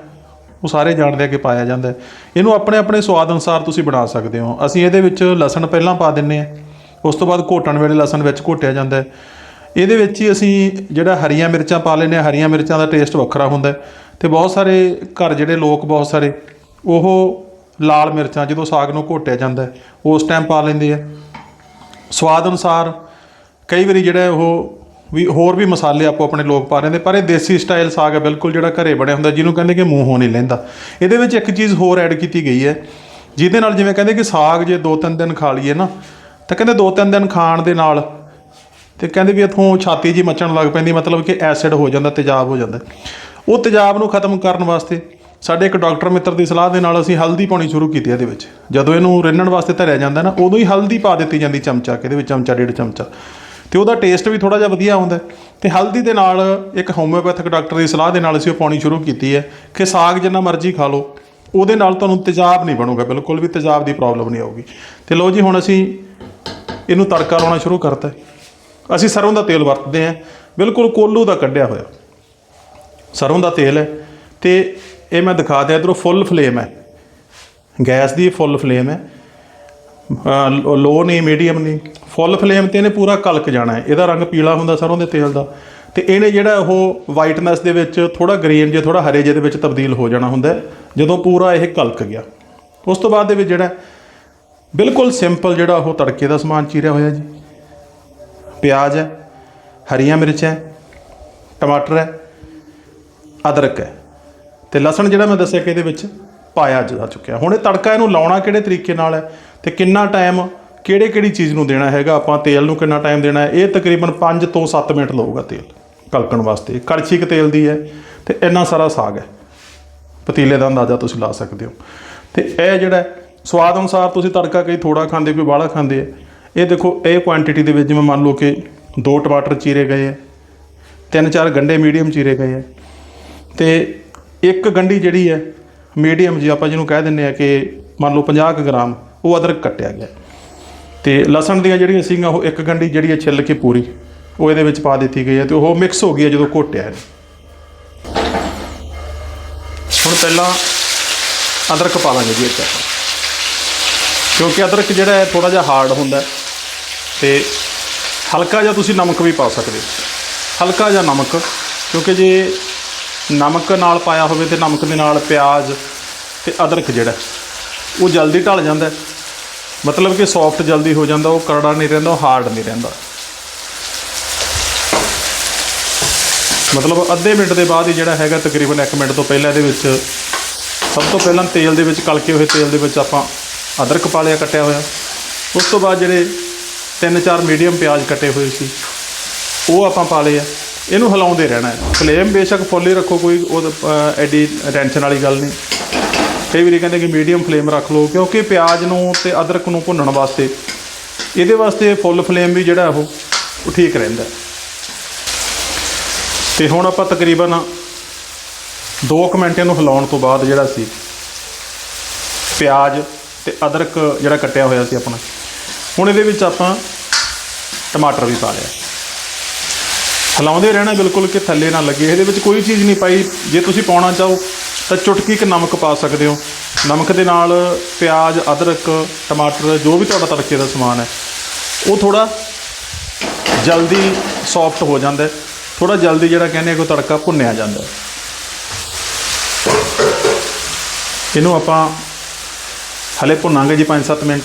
ਉਹ ਸਾਰੇ ਜਾਣਦੇ ਆ ਕਿ ਪਾਇਆ ਜਾਂਦਾ ਇਹਨੂੰ ਆਪਣੇ ਆਪਣੇ ਸਵਾਦ ਅਨੁਸਾਰ ਤੁਸੀਂ ਬਣਾ ਸਕਦੇ ਹੋ। ਅਸੀਂ ਇਹਦੇ ਵਿੱਚ ਲਸਣ ਪਹਿਲਾਂ ਪਾ ਦਿੰਨੇ ਆ ਉਸ ਤੋਂ ਬਾਅਦ ਘੋਟਣ ਵੇਲੇ ਲਸਣ ਵਿੱਚ ਘੋਟਿਆ ਜਾਂਦਾ ਹੈ। ਇਹਦੇ ਵਿੱਚ ਹੀ ਅਸੀਂ ਜਿਹੜਾ ਹਰੀਆਂ ਮਿਰਚਾਂ ਪਾ ਲੈਂਦੇ ਆ ਹਰੀਆਂ ਮਿਰਚਾਂ ਦਾ ਟੇਸਟ ਵੱਖਰਾ ਹੁੰਦਾ ਹੈ ਤੇ ਬਹੁਤ ਸਾਰੇ ਘਰ ਜਿਹੜੇ ਲੋਕ ਬਹੁਤ ਸਾਰੇ, ਉਹ ਲਾਲ ਮਿਰਚਾਂ ਜਦੋਂ ਸਾਗ ਨੂੰ ਘੋਟਿਆ ਜਾਂਦਾ ਉਸ ਟਾਈਮ ਪਾ ਲੈਂਦੇ ਆ। ਸਵਾਦ ਅਨੁਸਾਰ ਕਈ ਵਾਰੀ ਜਿਹੜਾ ਉਹ ਵੀ ਹੋਰ ਵੀ ਮਸਾਲੇ ਆਪੋ ਆਪਣੇ ਲੋਕ ਪਾ ਰਹੇ ਨੇ, ਪਰ ਇਹ ਦੇਸੀ ਸਟਾਈਲ ਸਾਗ ਹੈ, ਬਿਲਕੁਲ ਜਿਹੜਾ ਘਰੇ ਬਣਿਆ ਹੁੰਦਾ, ਜਿਹਨੂੰ ਕਹਿੰਦੇ ਕਿ ਮੂੰਹੋਂ ਨਹੀਂ ਲੈਂਦਾ। ਇਹਦੇ ਵਿੱਚ ਇੱਕ ਚੀਜ਼ ਹੋਰ ਐਡ ਕੀਤੀ ਗਈ ਹੈ, ਜਿਹਦੇ ਨਾਲ ਜਿਵੇਂ ਕਹਿੰਦੇ ਕਿ ਸਾਗ ਜੇ ਦੋ ਤਿੰਨ ਦਿਨ ਖਾ ਲਈਏ ਨਾ, ਤਾਂ ਕਹਿੰਦੇ ਦੋ ਤਿੰਨ ਦਿਨ ਖਾਣ ਦੇ ਨਾਲ ਤੇ ਕਹਿੰਦੇ ਵੀ ਇਥੋਂ ਛਾਤੀ ਜੀ ਮੱਚਣ ਲੱਗ ਪੈਂਦੀ, ਮਤਲਬ ਕਿ ਐਸਿਡ ਹੋ ਜਾਂਦਾ, ਤੇਜ਼ਾਬ ਹੋ ਜਾਂਦਾ। ਉਹ ਤੇਜ਼ਾਬ ਨੂੰ ਖਤਮ ਕਰਨ ਵਾਸਤੇ ਸਾਡੇ ਇੱਕ ਡਾਕਟਰ ਮਿੱਤਰ ਦੀ ਸਲਾਹ ਦੇ ਨਾਲ ਅਸੀਂ ਹਲਦੀ ਪਾਉਣੀ ਸ਼ੁਰੂ ਕੀਤੀ ਇਹਦੇ ਵਿੱਚ। ਜਦੋਂ ਇਹਨੂੰ ਰਿੰਨਣ ਵਾਸਤੇ ਧਰਿਆ ਜਾਂਦਾ ਨਾ, ਉਦੋਂ ਹੀ ਹਲਦੀ ਪਾ ਦਿੱਤੀ ਜਾਂਦੀ ਚਮਚਾ, ਕਿ ਇਹਦੇ ਵਿੱਚ ਚਮਚਾ, ਡੇਢ ਚਮਚਾ। ਤੇ ਉਹਦਾ ਟੇਸਟ ਵੀ ਥੋੜਾ ਜਿਹਾ ਵਧੀਆ ਆਉਂਦਾ ਹੈ। ਤੇ ਹਲਦੀ ਦੇ ਨਾਲ ਇੱਕ ਹੋਮਿਓਪੈਥਿਕ ਡਾਕਟਰ ਦੀ ਸਲਾਹ ਦੇ ਨਾਲ ਅਸੀਂ ਉਹ ਪਾਉਣੀ ਸ਼ੁਰੂ ਕੀਤੀ ਹੈ ਕਿ ਸਾਗ ਜਿੰਨਾ ਮਰਜ਼ੀ ਖਾ ਲਓ, ਉਹਦੇ ਨਾਲ ਤੁਹਾਨੂੰ ਤੇਜ਼ਾਬ ਨਹੀਂ ਬਣੂਗਾ, ਬਿਲਕੁਲ ਵੀ ਤੇਜ਼ਾਬ ਦੀ ਪ੍ਰੋਬਲਮ ਨਹੀਂ ਆਊਗੀ। ਤੇ ਲਓ ਜੀ, ਹੁਣ ਅਸੀਂ ਇਹਨੂੰ ਤੜਕਾ ਲਾਉਣਾ ਸ਼ੁਰੂ ਕਰਤਾ ਅਸੀਂ ਸਰੋਂ ਦਾ ਤੇਲ ਵਰਤਦੇ ਹਾਂ, ਬਿਲਕੁਲ ਕੋਲੂ ਦਾ ਕੱਢਿਆ ਹੋਇਆ। ਸਰੋਂ ਦਾ ਤੇਲ ਹੈ ਤੇ ਇਹ ਮੈਂ ਦਿਖਾ ਦਿਆਂ, ਇਧਰੋਂ ਫੁੱਲ ਫਲੇਮ ਹੈ। ਗੈਸ ਦੀ ਫੁੱਲ ਫਲੇਮ ਹੈ। ਲੋ ਨਹੀਂ, ਮੀਡੀਅਮ ਨਹੀਂ। ਫੁੱਲ ਫਲੇਮ ਤੇ ਇਹਨੇ ਪੂਰਾ ਕਲਕ ਜਾਣਾ ਹੈ। ਇਹਦਾ ਰੰਗ ਪੀਲਾ ਹੁੰਦਾ ਸਰੋਂ ਦੇ ਤੇਲ ਦਾ। ਤੇ ਇਹਨੇ ਜਿਹੜਾ ਉਹ ਵਾਈਟਨੈਸ ਦੇ ਵਿੱਚ ਥੋੜਾ ਗ੍ਰੀਨ ਜੇ ਥੋੜਾ ਹਰੇ ਜੇ ਦੇ ਵਿੱਚ ਤਬਦੀਲ ਹੋ ਜਾਣਾ ਹੁੰਦਾ ਜਦੋਂ ਪੂਰਾ ਇਹ ਕਲਕ ਗਿਆ। ਉਸ ਤੋਂ ਬਾਅਦ ਦੇ ਵਿੱਚ ਜਿਹੜਾ ਬਿਲਕੁਲ ਸਿੰਪਲ ਜਿਹੜਾ ਉਹ ਤੜਕੇ ਦਾ ਸਮਾਨ ਚੀਰਿਆ ਹੋਇਆ ਜੀ। ਪਿਆਜ਼ ਹੈ, ਹਰੀਆਂ ਮਿਰਚਾਂ ਹੈ, ਟਮਾਟਰ ਹੈ, ਅਦਰਕ ਹੈ। ਤੇ ਲਸਣ ਜਿਹੜਾ ਮੈਂ ਦੱਸਿਆ ਕਿ ਇਹਦੇ ਵਿੱਚ ਪਾਇਆ ਜਾ ਚੁੱਕਿਆ। ਹੁਣ ਇਹ ਤੜਕਾ ਇਹਨੂੰ ਲਾਉਣਾ ਕਿਹੜੇ ਤਰੀਕੇ ਨਾਲ ਹੈ? ਤੇ ਕਿੰਨਾ ਟਾਈਮ ਕਿਹੜੇ ਕਿਹੜੀ ਚੀਜ਼ ਨੂੰ ਦੇਣਾ ਹੈਗਾ? ਆਪਾਂ ਤੇਲ ਨੂੰ ਕਿੰਨਾ ਟਾਈਮ ਦੇਣਾ ਹੈ? ਇਹ ਤਕਰੀਬਨ 5 ਤੋਂ 7 ਮਿੰਟ ਲਊਗਾ ਤੇਲ ਕਲਕਣ ਵਾਸਤੇ। ਕੜਛੀ ਕੁ ਤੇਲ ਦੀ ਹੈ ਤੇ ਇੰਨਾ ਸਾਰਾ ਸਾਗ ਹੈ। ਪਤੀਲੇ ਦਾ ਅੰਦਾਜ਼ਾ ਤੁਸੀਂ ਲਾ ਸਕਦੇ ਹੋ। ਤੇ ਇਹ ਜਿਹੜਾ ਸਵਾਦ ਅਨੁਸਾਰ ਤੁਸੀਂ ਤੜਕਾ ਕਈ ਥੋੜਾ ਖਾਂਦੇ, ਕੋਈ ਬਾਹਲਾ ਖਾਂਦੇ ਆ ਇਹ ਦੇਖੋ, ਇਹ ਕੁਆਂਟੀਟੀ ਦੇ ਵਿੱਚ ਜਿਵੇਂ ਮੰਨ ਲਓ ਕਿ ਦੋ ਟਮਾਟਰ ਚੀਰੇ ਗਏ ਹੈ, ਤਿੰਨ ਚਾਰ ਗੰਡੇ ਮੀਡੀਅਮ ਚੀਰੇ ਗਏ ਹੈ। ਤੇ ਇੱਕ ਗੰਢੀ ਜਿਹੜੀ ਹੈ ਮੀਡੀਅਮ ਜੀ ਆਪਾਂ ਜਿਹਨੂੰ ਕਹਿ ਦਿੰਦੇ ਆ ਕਿ ਮੰਨ ਲਓ 50 ਕੁ ਗ੍ਰਾਮ ਉਹ ਅਦਰਕ ਕੱਟਿਆ ਗਿਆ। ਤੇ ਲਸਣ ਦੀਆਂ ਜਿਹੜੀਆਂ ਸੀਗੀਆਂ, ਉਹ ਇੱਕ ਗੰਢੀ ਜਿਹੜੀ ਹੈ ਛਿੱਲ ਕੇ ਪੂਰੀ, ਉਹ ਇਹਦੇ ਵਿੱਚ ਪਾ ਦਿੱਤੀ ਗਈ ਹੈ ਤੇ ਉਹ ਮਿਕਸ ਹੋ ਗਈ ਹੈ ਜਦੋਂ ਘੋਟਿਆ ਇਹਨੂੰ ਹੁਣ ਪਹਿਲਾਂ ਅਦਰਕ ਪਾ ਲਾਂਗੇ ਜੀ ਇਹ ਆਪਾਂ। ਕਿਉਂਕਿ ਅਦਰਕ ਜਿਹੜਾ ਹੈ ਥੋੜਾ ਜਿਹਾ ਹਾਰਡ ਹੁੰਦਾ ਹੈ ਤੇ ਹਲਕਾ ਜਿਹਾ ਤੁਸੀਂ ਨਮਕ ਵੀ ਪਾ ਸਕਦੇ ਹੋ। ਹਲਕਾ ਜਿਹਾ ਨਮਕ, ਕਿਉਂਕਿ ਜੇ ਨਮਕ ਨਾਲ ਪਾਇਆ ਹੋਵੇ ਤੇ ਨਮਕ ਦੇ ਨਾਲ ਪਿਆਜ਼ ਤੇ ਅਦਰਕ ਜਿਹੜਾ ਉਹ ਜਲਦੀ ਢਲ ਜਾਂਦਾ ਮਤਲਬ ਕਿ ਸੌਫਟ ਜਲਦੀ ਹੋ ਜਾਂਦਾ, ਉਹ ਕਰੜਾ ਨਹੀਂ ਰਹਿੰਦਾ, ਉਹ ਹਾਰਡ ਨਹੀਂ ਰਹਿੰਦਾ। ਮਤਲਬ ਅੱਧੇ ਮਿੰਟ ਦੇ ਬਾਅਦ ਹੀ ਜਿਹੜਾ ਹੈਗਾ ਤਕਰੀਬਨ 1 ਮਿੰਟ ਤੋਂ ਪਹਿਲਾਂ ਇਹਦੇ ਵਿੱਚ, ਸਭ ਤੋਂ ਪਹਿਲਾਂ ਤੇਲ ਦੇ ਵਿੱਚ ਕਲਕੇ ਹੋਏ ਤੇਲ ਦੇ ਵਿੱਚ ਆਪਾਂ ਅਦਰਕ ਪਾ ਲਿਆ, ਕੱਟਿਆ ਹੋਇਆ। ਉਸ ਤੋਂ ਬਾਅਦ ਜਿਹੜੇ ਤਿੰਨ ਚਾਰ ਮੀਡੀਅਮ ਪਿਆਜ਼ ਕੱਟੇ ਹੋਏ ਸੀ, ਉਹ ਆਪਾਂ ਪਾ ਲਏ ਆ। ਇਹਨੂੰ ਹਿਲਾਉਂਦੇ ਰਹਿਣਾ ਹੈ। ਫਲੇਮ ਬੇਸ਼ੱਕ ਫੁੱਲ ਹੀ ਰੱਖੋ, ਕੋਈ ਉਹ ਐਡੀ ਟੈਨਸ਼ਨ ਵਾਲੀ ਗੱਲ ਨਹੀਂ। ਕਈ ਵਾਰੀ ਕਹਿੰਦੇ ਕਿ ਮੀਡੀਅਮ ਫਲੇਮ ਰੱਖ ਲਓ, ਕਿਉਂਕਿ ਪਿਆਜ਼ ਨੂੰ ਤੇ ਅਦਰਕ ਨੂੰ ਭੁੰਨਣ ਵਾਸਤੇ ਇਹਦੇ ਵਾਸਤੇ ਫੁੱਲ ਫਲੇਮ ਵੀ ਜਿਹੜਾ ਉਹ ਉਹ ਠੀਕ ਰਹਿੰਦਾ ਹੈ। ਤੇ ਹੁਣ ਆਪਾਂ ਤਕਰੀਬਨ 2 ਮਿੰਟ ਇਹਨੂੰ ਹਿਲਾਉਣ ਤੋਂ ਬਾਅਦ ਜਿਹੜਾ ਸੀ, ਪਿਆਜ਼ ਤੇ ਅਦਰਕ ਜਿਹੜਾ ਕੱਟਿਆ ਹੋਇਆ ਸੀ ਆਪਣਾ, ਹੁਣ ਇਹਦੇ ਵਿੱਚ ਆਪਾਂ ਟਮਾਟਰ ਵੀ ਪਾ ਲਿਆ ਹਿਲਾਉਂਦੇ ਰਹਿਣਾ ਬਿਲਕੁਲ ਕਿ ਥੱਲੇ ਨਾ ਲੱਗੇ, ਇਹਦੇ ਵਿੱਚ ਕੋਈ ਚੀਜ਼ ਨਹੀਂ ਪਾਈ ਜੇ ਤੁਸੀਂ ਪਾਉਣਾ ਚਾਹੋ ਤਾਂ ਚੁਟਕੀ ਕੁ ਨਮਕ ਪਾ ਸਕਦੇ ਹੋ। ਨਮਕ ਦੇ ਨਾਲ ਪਿਆਜ਼, ਅਦਰਕ, ਟਮਾਟਰ, ਜੋ ਵੀ ਤੁਹਾਡਾ ਤੜਕੇ ਦਾ ਸਮਾਨ ਹੈ, ਉਹ ਥੋੜਾ ਜਲਦੀ ਸੌਫਟ ਹੋ ਜਾਂਦਾ ਥੋੜਾ ਜਲਦੀ ਜਿਹੜਾ ਕਹਿੰਦੇ ਆ ਕਿ ਤੜਕਾ ਭੁੰਨਿਆ ਜਾਂਦਾ ਇਹਨੂੰ ਆਪਾਂ ਹਲੇ ਭੁੰਨਾਂਗੇ ਜੀ 5-7 ਮਿੰਟ।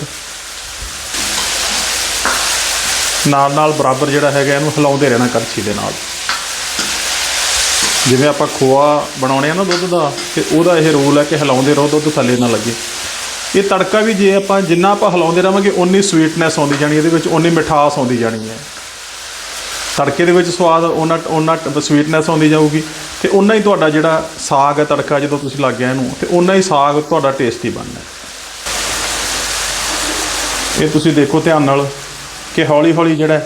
ਨਾਲ ਨਾਲ ਬਰਾਬਰ ਜਿਹੜਾ ਹੈਗਾ, ਇਹਨੂੰ ਹਿਲਾਉਂਦੇ ਰਹਿਣਾ ਕੜਛੀ ਦੇ ਨਾਲ। ਜਿਵੇਂ ਆਪਾਂ ਖੋਆ ਬਣਾਉਣੇ ਆ ਨਾ ਦੁੱਧ ਦਾ, ਤੇ ਉਹਦਾ ਇਹ ਰੂਲ ਹੈ ਕਿ ਹਿਲਾਉਂਦੇ ਰਹੋ, ਦੁੱਧ ਥੱਲੇ ਨਾ ਲੱਗੇ। ਇਹ ਤੜਕਾ ਵੀ ਜੇ ਆਪਾਂ ਜਿੰਨਾ ਆਪਾਂ ਹਿਲਾਉਂਦੇ ਰਹਾਂਗੇ, ਓਨੀ ਸਵੀਟਨੈਸ ਆਉਂਦੀ ਜਾਣੀ, ਇਹਦੇ ਵਿੱਚ ਓਨੀ ਮਿਠਾਸ ਆਉਂਦੀ ਜਾਣੀ ਹੈ। ਤੜਕੇ ਦੇ ਵਿੱਚ ਸਵਾਦ ਉਹਨਾਂ ਉਹਨਾਂ ਸਵੀਟਨੈਸ ਆਉਂਦੀ ਜਾਊਗੀ, ਤੇ ਉਹਨਾਂ ਹੀ ਤੁਹਾਡਾ ਜਿਹੜਾ ਸਾਗ ਹੈ ਤੜਕਾ, ਜਦੋਂ ਤੁਸੀਂ ਲੱਗ ਗਿਆ ਇਹਨੂੰ, ਤੇ ਉਹਨਾਂ ਹੀ ਸਾਗ ਤੁਹਾਡਾ ਟੇਸਟੀ ਬਣਨਾ ਇਹ ਤੁਸੀਂ ਦੇਖੋ ਧਿਆਨ ਨਾਲ ਕਿ ਹੌਲੀ ਹੌਲੀ ਜਿਹੜਾ,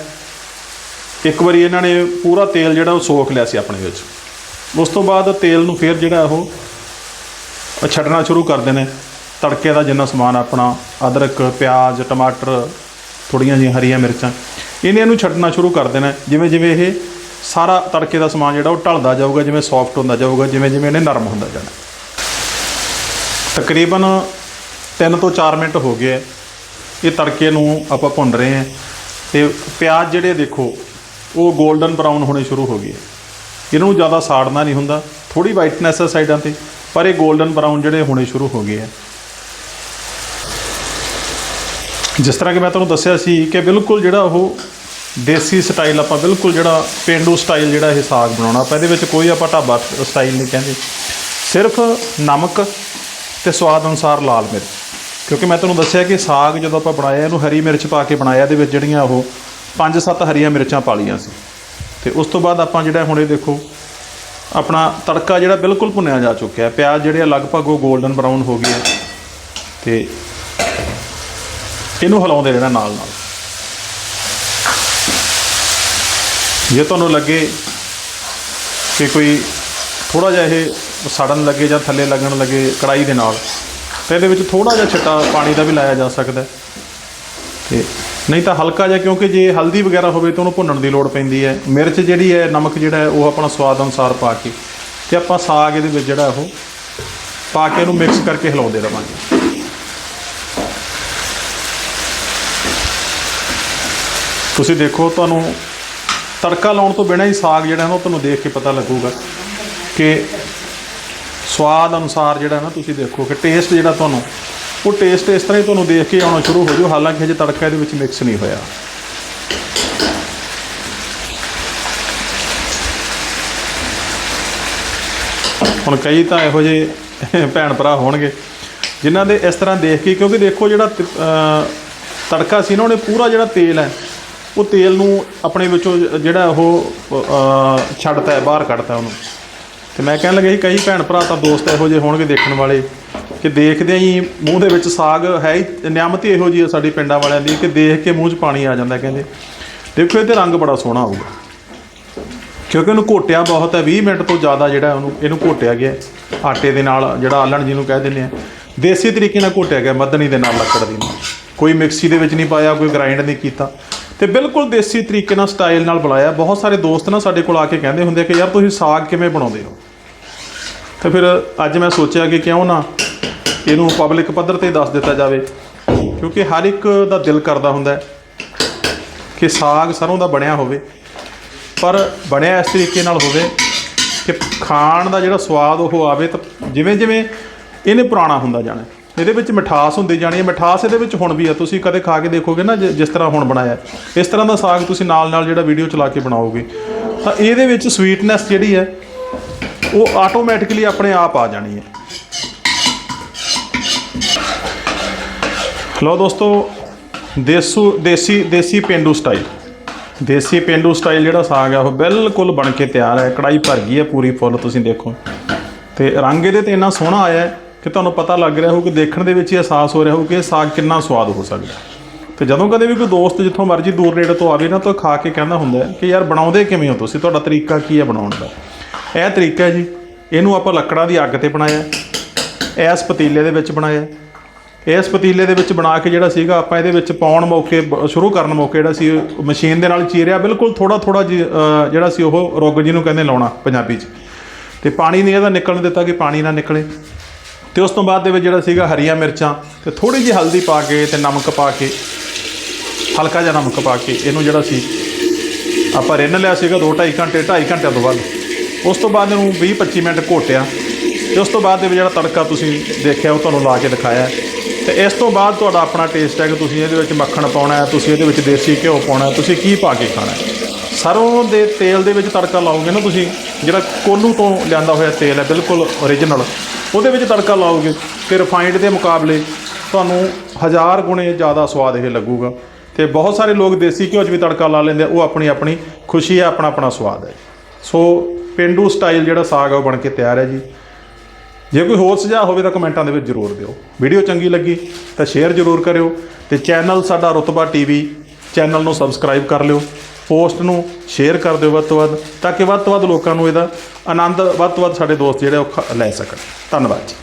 ਇੱਕ ਵਾਰੀ ਇਹਨਾਂ ਨੇ ਪੂਰਾ ਤੇਲ ਜਿਹੜਾ ਉਹ ਸੋਖ ਲਿਆ ਸੀ ਆਪਣੇ ਵਿੱਚ। ਉਸ ਤੋਂ ਬਾਅਦ ਤੇਲ ਨੂੰ ਫਿਰ ਜਿਹੜਾ ਉਹ ਛੱਡਣਾ ਸ਼ੁਰੂ ਕਰਦੇ ਨੇ। ਤੜਕੇ ਦਾ ਜਿੰਨਾ ਸਮਾਨ ਆਪਣਾ, ਅਦਰਕ, ਪਿਆਜ਼, ਟਮਾਟਰ ਥੋੜੀਆਂ ਜਿਹੀਆਂ ਹਰੀਆਂ ਮਿਰਚਾਂ, ਇਹਨੇ ਇਹਨੂੰ ਛੱਡਣਾ ਸ਼ੁਰੂ ਕਰ ਦੇਣਾ। ਜਿਵੇਂ ਜਿਵੇਂ ਇਹ ਸਾਰਾ ਤੜਕੇ ਦਾ ਸਮਾਨ ਜਿਹੜਾ ਉਹ ਢਲਦਾ ਜਾਊਗਾ, ਜਿਵੇਂ ਸੌਫਟ ਹੁੰਦਾ ਜਾਊਗਾ, ਜਿਵੇਂ ਜਿਵੇਂ ਇਹਨੇ ਨਰਮ ਹੁੰਦਾ ਜਾਣਾ। ਤਕਰੀਬਨ 3 ਤੋਂ 4 ਮਿੰਟ ਹੋ ਗਏ ਇਹ ਤੜਕੇ ਨੂੰ ਆਪਾਂ ਭੁੰਨ ਰਹੇ ਹਾਂ ਤੇ ਪਿਆਜ਼ ਜਿਹੜੇ ਦੇਖੋ, ਉਹ 골ਡਨ ਬਰਾਊਨ ਹੋਣੇ ਸ਼ੁਰੂ ਹੋ ਗਏ ਇਹਨਾਂ ਨੂੰ ਜ਼ਿਆਦਾ ਸਾੜਨਾ ਨਹੀਂ ਹੁੰਦਾ ਥੋੜੀ ਵਾਈਟਨੈਸ ਹੈ ਸਾਈਡਾਂ ਤੇ, ਪਰ ਇਹ 골ਡਨ ਬਰਾਊਨ ਜਿਹੜੇ ਹੋਣੇ ਸ਼ੁਰੂ ਹੋ ਗਏ ਹੈ ਜਿਸ ਤਰ੍ਹਾਂ ਕਿ ਮੈਂ ਤੁਹਾਨੂੰ ਦੱਸਿਆ ਸੀ ਕਿ ਬਿਲਕੁਲ ਜਿਹੜਾ ਉਹ ਦੇਸੀ ਸਟਾਈਲ ਆਪਾਂ ਬਿਲਕੁਲ ਜਿਹੜਾ ਪੇਂਡੂ ਸਟਾਈਲ ਜਿਹੜਾ ਇਹ ਸਾਗ ਬਣਾਉਣਾ, ਆਪਾਂ ਇਹਦੇ ਵਿੱਚ ਕੋਈ ਆਪਾਂ ਢਾਬਾ ਸਟਾਈਲ ਨਹੀਂ ਕਹਿੰਦੇ। ਸਿਰਫ ਨਮਕ ਤੇ ਸਵਾਦ ਅਨੁਸਾਰ ਲਾਲ ਮਿਰਚ। ਕਿਉਂਕਿ ਮੈਂ ਤੁਹਾਨੂੰ ਦੱਸਿਆ ਕਿ ਸਾਗ ਜਦੋਂ ਆਪਾਂ ਬਣਾਇਆ, ਇਹਨੂੰ ਹਰੀ ਮਿਰਚ ਪਾ ਕੇ ਬਣਾਇਆ, ਇਹਦੇ ਵਿੱਚ ਜਿਹੜੀਆਂ ਉਹ 5-7 ਹਰੀਆਂ ਮਿਰਚਾਂ ਪਾ ਲਈਆਂ ਸੀ। ਤੇ ਉਸ ਤੋਂ ਬਾਅਦ ਆਪਾਂ ਜਿਹੜਾ ਹੁਣ ਇਹ ਦੇਖੋ, ਆਪਣਾ ਤੜਕਾ ਜਿਹੜਾ ਬਿਲਕੁਲ ਭੁੰਨਿਆ ਜਾ ਚੁੱਕਿਆ ਹੈ। ਪਿਆਜ਼ ਜਿਹੜੇ ਆ ਲਗਭਗ ਉਹ 골ਡਨ ਬਰਾਊਨ ਹੋ ਗਏ ਹੈ ਤੇ ਇਹਨੂੰ ਹਿਲਾਉਂਦੇ ਰਹਿਣਾ ਨਾਲ ਨਾਲ। ਜੇ ਤੁਹਾਨੂੰ ਲੱਗੇ ਕਿ ਕੋਈ ਥੋੜਾ ਜਿਹਾ ਇਹ ਸੜਨ ਲੱਗੇ ਜਾਂ ਥੱਲੇ ਲੱਗਣ ਲੱਗੇ ਕੜਾਈ ਦੇ ਨਾਲ, ਤਾਂ ਇਹਦੇ ਵਿੱਚ ਥੋੜਾ ਜਿਹਾ ਛਿੱਟਾ ਪਾਣੀ ਦਾ ਵੀ ਲਾਇਆ ਜਾ ਸਕਦਾ ਤੇ ਨਹੀਂ ਤਾਂ ਹਲਕਾ ਜਿਹਾ, ਕਿਉਂਕਿ ਜੇ ਹਲਦੀ ਵਗੈਰਾ ਹੋਵੇ ਤਾਂ ਉਹਨੂੰ ਭੁੰਨਣ ਦੀ ਲੋੜ ਪੈਂਦੀ ਹੈ। ਮਿਰਚ ਜਿਹੜੀ ਹੈ, ਨਮਕ ਜਿਹੜਾ ਉਹ ਆਪਣਾ ਸਵਾਦ ਅਨੁਸਾਰ ਪਾ ਕੇ ਤੇ ਆਪਾਂ ਸਾਗ ਇਹਦੇ ਵਿੱਚ ਜਿਹੜਾ ਉਹ ਪਾ ਕੇ ਇਹਨੂੰ ਮਿਕਸ ਕਰਕੇ ਹਿਲਾਉਂਦੇ ਰਵਾਂਗੇ। ਤੁਸੀਂ ਦੇਖੋ, ਤੁਹਾਨੂੰ ਤੜਕਾ ਲਾਉਣ ਤੋਂ ਬਿਨਾਂ ਹੀ ਸਾਗ ਜਿਹੜਾ ਨਾ, ਉਹ ਤੁਹਾਨੂੰ ਦੇਖ ਕੇ ਪਤਾ ਲੱਗੂਗਾ ਕਿ ਸਵਾਦ ਅਨੁਸਾਰ ਜਿਹੜਾ ਨਾ, ਤੁਸੀਂ ਦੇਖੋ ਕਿ ਟੇਸਟ ਜਿਹੜਾ ਤੁਹਾਨੂੰ ਉਹ ਟੇਸਟ ਇਸ ਤਰ੍ਹਾਂ ਹੀ ਤੁਹਾਨੂੰ ਦੇਖ ਕੇ ਆਉਣਾ ਸ਼ੁਰੂ ਹੋ ਜਾਊ ਹਾਲਾਂਕਿ ਹਜੇ ਤੜਕਾ ਇਹਦੇ ਵਿੱਚ ਮਿਕਸ ਨਹੀਂ ਹੋਇਆ। ਹੁਣ ਕਈ ਤਾਂ ਇਹੋ ਜਿਹੇ ਭੈਣ ਭਰਾ ਹੋਣਗੇ ਜਿਨ੍ਹਾਂ ਦੇ ਇਸ ਤਰ੍ਹਾਂ ਦੇਖ ਕੇ ਕਿਉਂਕਿ ਦੇਖੋ ਜਿਹੜਾ ਤ- ਤੜਕਾ ਸੀ ਨਾ ਉਹਨੇ ਪੂਰਾ ਜਿਹੜਾ ਤੇਲ ਹੈ ਉਹ ਤੇਲ ਨੂੰ ਆਪਣੇ ਵਿੱਚੋਂ ਜਿਹੜਾ ਉਹ ਅਹ, ਛੱਡਤਾ ਹੈ ਬਾਹਰ ਕੱਢਤਾ ਉਹਨੂੰ। ਤੇ ਮੈਂ ਕਹਿਣ ਲੱਗਾ ਸੀ ਕਈ ਭੈਣ ਭਰਾ ਤਾਂ ਦੋਸਤ ਇਹੋ ਜਿਹੇ ਹੋਣਗੇ ਦੇਖਣ ਵਾਲੇ ਕਿ ਦੇਖਦੇ ਹੀ ਮੂੰਹ ਦੇ ਵਿੱਚ ਸਾਗ ਹੈ ਹੀ, ਨਿਆਮਤ ਹੀ ਇਹੋ ਜਿਹੀ ਹੈ ਸਾਡੇ ਪਿੰਡਾਂ ਵਾਲਿਆਂ ਦੀ ਕਿ ਦੇਖ ਕੇ ਮੂੰਹ 'ਚ ਪਾਣੀ ਆ ਜਾਂਦਾ ਕਹਿੰਦੇ। ਦੇਖੋ ਇਹਦੇ ਰੰਗ ਬੜਾ ਸੋਹਣਾ ਆਊਗਾ ਕਿਉਂਕਿ ਉਹਨੂੰ ਘੋਟਿਆ ਬਹੁਤ ਹੈ 20 ਮਿੰਟ ਤੋਂ ਜ਼ਿਆਦਾ ਜਿਹੜਾ ਉਹਨੂੰ, ਇਹਨੂੰ ਘੋਟਿਆ ਗਿਆ ਆਟੇ ਦੇ ਨਾਲ ਜਿਹੜਾ ਆਲਣ ਜਿਹਨੂੰ ਕਹਿ ਦਿੰਦੇ ਆ। ਦੇਸੀ ਤਰੀਕੇ ਨਾਲ ਘੋਟਿਆ ਗਿਆ, ਮੱਧਣੀ ਦੇ ਨਾਲ ਲੱਕੜ ਦੀ ਨਾਲ। ਕੋਈ ਮਿਕਸੀ ਦੇ ਵਿੱਚ ਨਹੀਂ ਪਾਇਆ, ਕੋਈ ਗ੍ਰਾਈਂਡ ਨਹੀਂ ਕੀਤਾ। ਤੇ ਬਿਲਕੁਲ ਦੇਸੀ ਤਰੀਕੇ ਨਾਲ ਸਟਾਈਲ ਨਾਲ ਬਣਾਇਆ। ਬਹੁਤ ਸਾਰੇ ਦੋਸਤ ਨਾ ਸਾਡੇ ਕੋਲ ਆ ਕੇ ਕਹਿੰਦੇ ਹੁੰਦੇ ਕਿ, ਯਾਰ, ਤੁਸੀਂ ਸਾਗ ਕਿਵੇਂ ਬਣਾਉਂਦੇ ਹੋ? ਤੇ ਫਿਰ ਅੱਜ ਮੈਂ ਸੋਚਿਆ ਕਿ ਕਿਉਂ ਨਾ ਇਹਨੂੰ ਪਬਲਿਕ ਪੱਧਰ ਤੇ ਦੱਸ ਦਿੱਤਾ ਜਾਵੇ। ਕਿਉਂਕਿ ਹਰ ਇੱਕ ਦਾ ਦਿਲ ਕਰਦਾ ਹੁੰਦਾ ਕਿ ਸਾਗ ਸਰੋਂ ਦਾ ਬਣਿਆ ਹੋਵੇ। ਪਰ ਬਣਿਆ ਇਸ ਤਰੀਕੇ ਨਾਲ ਹੋਵੇ ਕਿ ਖਾਣ ਦਾ ਜਿਹੜਾ ਸਵਾਦ ਉਹ ਆਵੇ ਤਾਂ ਜਿਵੇਂ ਜਿਵੇਂ ਇਹਨੇ ਪੁਰਾਣਾ ਹੁੰਦਾ ਜਾਣਾ। ਇਹਦੇ ਵਿੱਚ ਮਿਠਾਸ ਹੁੰਦੀ ਜਾਣੀ ਹੈ। ਮਿਠਾਸ ਇਹਦੇ ਵਿੱਚ ਹੁਣ ਵੀ ਹੈ ਤੁਸੀਂ ਕਦੇ ਖਾ ਕੇ ਦੇਖੋਗੇ ਨਾ, ਜਿ- ਜਿਸ ਤਰ੍ਹਾਂ ਹੁਣ ਬਣਾਇਆ। ਇਸ ਤਰ੍ਹਾਂ ਦਾ ਸਾਗ ਤੁਸੀਂ ਨਾਲ ਨਾਲ ਜਿਹੜਾ ਵੀਡੀਓ ਚਲਾ ਕੇ ਬਣਾਓਗੇ। ਤਾਂ ਇਹਦੇ ਵਿੱਚ ਸਵੀਟਨੈਸ ਜਿਹੜੀ ਹੈ, ਉਹ ਆਟੋਮੈਟਿਕਲੀ ਆਪਣੇ ਆਪ ਆ ਜਾਣੀ ਹੈ। ਲਓ ਦੋਸਤੋ, ਦੇਸੂ, ਦੇਸੀ ਦੇਸੀ ਪੇਂਡੂ ਸਟਾਈਲ। ਦੇਸੀ ਪੇਂਡੂ ਸਟਾਈਲ ਜਿਹੜਾ ਸਾਗ ਆ, ਉਹ ਬਿਲਕੁਲ ਬਣ ਕੇ ਤਿਆਰ ਹੈ। ਕੜਾਈ ਭਰ ਗਈ ਹੈ, ਪੂਰੀ ਫੁੱਲ ਤੁਸੀਂ ਦੇਖੋ। ਤੇ ਰੰਗ ਇਹਦੇ ਤੇ ਇੰਨਾ ਸੋਹਣਾ ਆਇਆ ਹੈ। ਕਿ ਤੁਹਾਨੂੰ ਪਤਾ ਲੱਗ ਰਿਹਾ ਹੋਊ ਕਿ ਦੇਖਣ ਦੇ ਵਿੱਚ ਹੀ ਅਹਿਸਾਸ ਹੋ ਰਿਹਾ ਹੋਊ ਕਿ ਇਹ ਸਾਗ ਕਿੰਨਾ ਸਵਾਦ ਹੋ ਸਕਦਾ ਤੇ ਜਦੋਂ ਕਦੇ ਵੀ ਕੋਈ ਦੋਸਤ ਜਿੱਥੋਂ ਮਰਜ਼ੀ ਦੂਰ ਨੇੜੇ ਤੋਂ ਆਵੇ ਨਾ, ਤਾਂ ਖਾ ਕੇ ਕਹਿੰਦਾ ਹੁੰਦਾ ਕਿ ਯਾਰ ਬਣਾਉਂਦੇ ਕਿਵੇਂ ਹੋ ਤੁਸੀਂ? ਤੁਹਾਡਾ ਤਰੀਕਾ ਕੀ ਹੈ ਬਣਾਉਣ ਦਾ? ਇਹ ਤਰੀਕਾ ਹੈ ਜੀ, ਇਹਨੂੰ ਆਪਾਂ ਲੱਕੜਾਂ ਦੀ ਅੱਗ ਤੇ ਬਣਾਇਆ ਹੈ। ਇਸ ਪਤੀਲੇ ਦੇ ਵਿੱਚ ਬਣਾਇਆ ਇਸ ਪਤੀਲੇ ਦੇ ਵਿੱਚ ਬਣਾ ਕੇ ਜਿਹੜਾ ਸੀਗਾ, ਆਪਾਂ ਇਹਦੇ ਵਿੱਚ ਪਾਉਣ ਮੌਕੇ, ਬ- ਸ਼ੁਰੂ ਕਰਨ ਮੌਕੇ ਜਿਹੜਾ ਸੀ ਮਸ਼ੀਨ ਦੇ ਨਾਲ ਚੀਰਿਆ। ਬਿਲਕੁਲ ਥੋੜਾ ਥੋੜਾ ਜਿਹੜਾ ਸੀ ਉਹ ਰੁੱਗ ਜਿਹਨੂੰ ਕਹਿੰਦੇ ਲਾਉਣਾ ਪੰਜਾਬੀ 'ਚ। ਤੇ ਪਾਣੀ ਨਹੀਂ ਇਹਦਾ ਨਿਕਲਣ ਦਿੱਤਾ ਕਿ ਪਾਣੀ ਨਾ ਨਿਕਲੇ। ਤੇ ਉਸ ਤੋਂ ਬਾਅਦ ਦੇ ਵਿੱਚ ਜਿਹੜਾ ਸੀਗਾ ਹਰੀਆਂ ਮਿਰਚਾਂ ਤੇ ਥੋੜੀ ਜਿਹੀ ਹਲਦੀ ਪਾ ਕੇ ਤੇ ਨਮਕ ਪਾ ਕੇ, ਹਲਕਾ ਜਿਹਾ ਨਮਕ ਪਾ ਕੇ ਇਹਨੂੰ ਜਿਹੜਾ ਸੀ ਆਪਾਂ ਰਿੰਨ ਲਿਆ ਸੀਗਾ 2.5 ਘੰਟੇ 2.5 ਘੰਟਿਆਂ ਤੋਂ ਬਾਅਦ। ਉਸ ਤੋਂ ਬਾਅਦ ਇਹਨੂੰ 20-25 ਮਿੰਟ ਘੋਟਿਆ। ਤੇ ਉਸ ਤੋਂ ਬਾਅਦ ਦੇ ਵਿੱਚ ਜਿਹੜਾ ਤੜਕਾ ਤੁਸੀਂ ਦੇਖਿਆ ਉਹ ਤੁਹਾਨੂੰ ਲਾ ਕੇ ਦਿਖਾਇਆ। ਤੇ ਇਸ ਤੋਂ ਬਾਅਦ ਤੁਹਾਡਾ ਆਪਣਾ ਟੇਸਟ ਹੈ ਕਿ ਤੁਸੀਂ ਇਹਦੇ ਵਿੱਚ ਮੱਖਣ ਪਾਉਣਾ ਹੈ, ਤੁਸੀਂ ਇਹਦੇ ਵਿੱਚ ਦੇਸੀ ਘਿਓ ਪਾਉਣਾ ਹੈ, ਤੁਸੀਂ ਕੀ ਪਾ ਕੇ ਖਾਣਾ ਹੈ। ਸਰੋਂ ਦੇ ਤੇਲ ਦੇ ਵਿੱਚ ਤੜਕਾ ਲਾਓਗੇ ਨਾ ਤੁਸੀਂ ਜਿਹੜਾ ਕੋਲੂ ਤੋਂ ਲਿਆਂਦਾ ਹੋਇਆ ਤੇਲ ਹੈ, ਬਿਲਕੁਲ ਓਰੀਜਨਲ ਉਹਦੇ ਵਿੱਚ ਤੜਕਾ ਲਾਓਗੇ ਕਿ ਰਿਫਾਈਨਡ ਦੇ ਮੁਕਾਬਲੇ ਤੁਹਾਨੂੰ ਹਜ਼ਾਰ ਗੁਣੇ ਜ਼ਿਆਦਾ ਸਵਾਦ ਇਹ ਲੱਗੂਗਾ। ਤੇ ਬਹੁਤ ਸਾਰੇ ਲੋਕ ਦੇਸੀ ਘਿਓ 'ਚ ਵੀ ਤੜਕਾ ਲਾ ਲੈਂਦੇ ਆ, ਉਹ ਆਪਣੀ ਆਪਣੀ ਖੁਸ਼ੀ ਹੈ, ਆਪਣਾ ਆਪਣਾ ਸਵਾਦ ਹੈ। ਸੋ ਪਿੰਡੂ ਸਟਾਈਲ ਜਿਹੜਾ ਸਾਗ ਆ, ਉਹ ਬਣ ਕੇ ਤਿਆਰ ਹੈ ਜੀ। ਜੇ ਕੋਈ ਹੋਰ ਸੁਝਾਅ ਹੋਵੇ ਤਾਂ ਕਮੈਂਟਾਂ ਦੇ ਵਿੱਚ ਜ਼ਰੂਰ ਦਿਓ। ਵੀਡੀਓ ਚੰਗੀ ਲੱਗੀ ਤਾਂ ਸ਼ੇਅਰ ਜ਼ਰੂਰ ਕਰਿਓ ਤੇ ਚੈਨਲ ਸਾਡਾ ਰੁਤਬਾ ਟੀਵੀ ਚੈਨਲ ਨੂੰ ਸਬਸਕ੍ਰਾਈਬ ਕਰ ਲਿਓ। ਪੋਸਟ ਨੂੰ ਸ਼ੇਅਰ ਕਰ ਦਿਓ ਵੱਧ ਤੋਂ ਵੱਧ, ਤਾਂ ਕਿ ਵੱਧ ਤੋਂ ਵੱਧ ਲੋਕਾਂ ਨੂੰ ਇਹਦਾ ਆਨੰਦ, ਵੱਧ ਤੋਂ ਵੱਧ ਸਾਡੇ ਦੋਸਤ ਜਿਹੜੇ ਉਹ ਖ- ਲੈ ਸਕਣ। ਧੰਨਵਾਦ ਜੀ।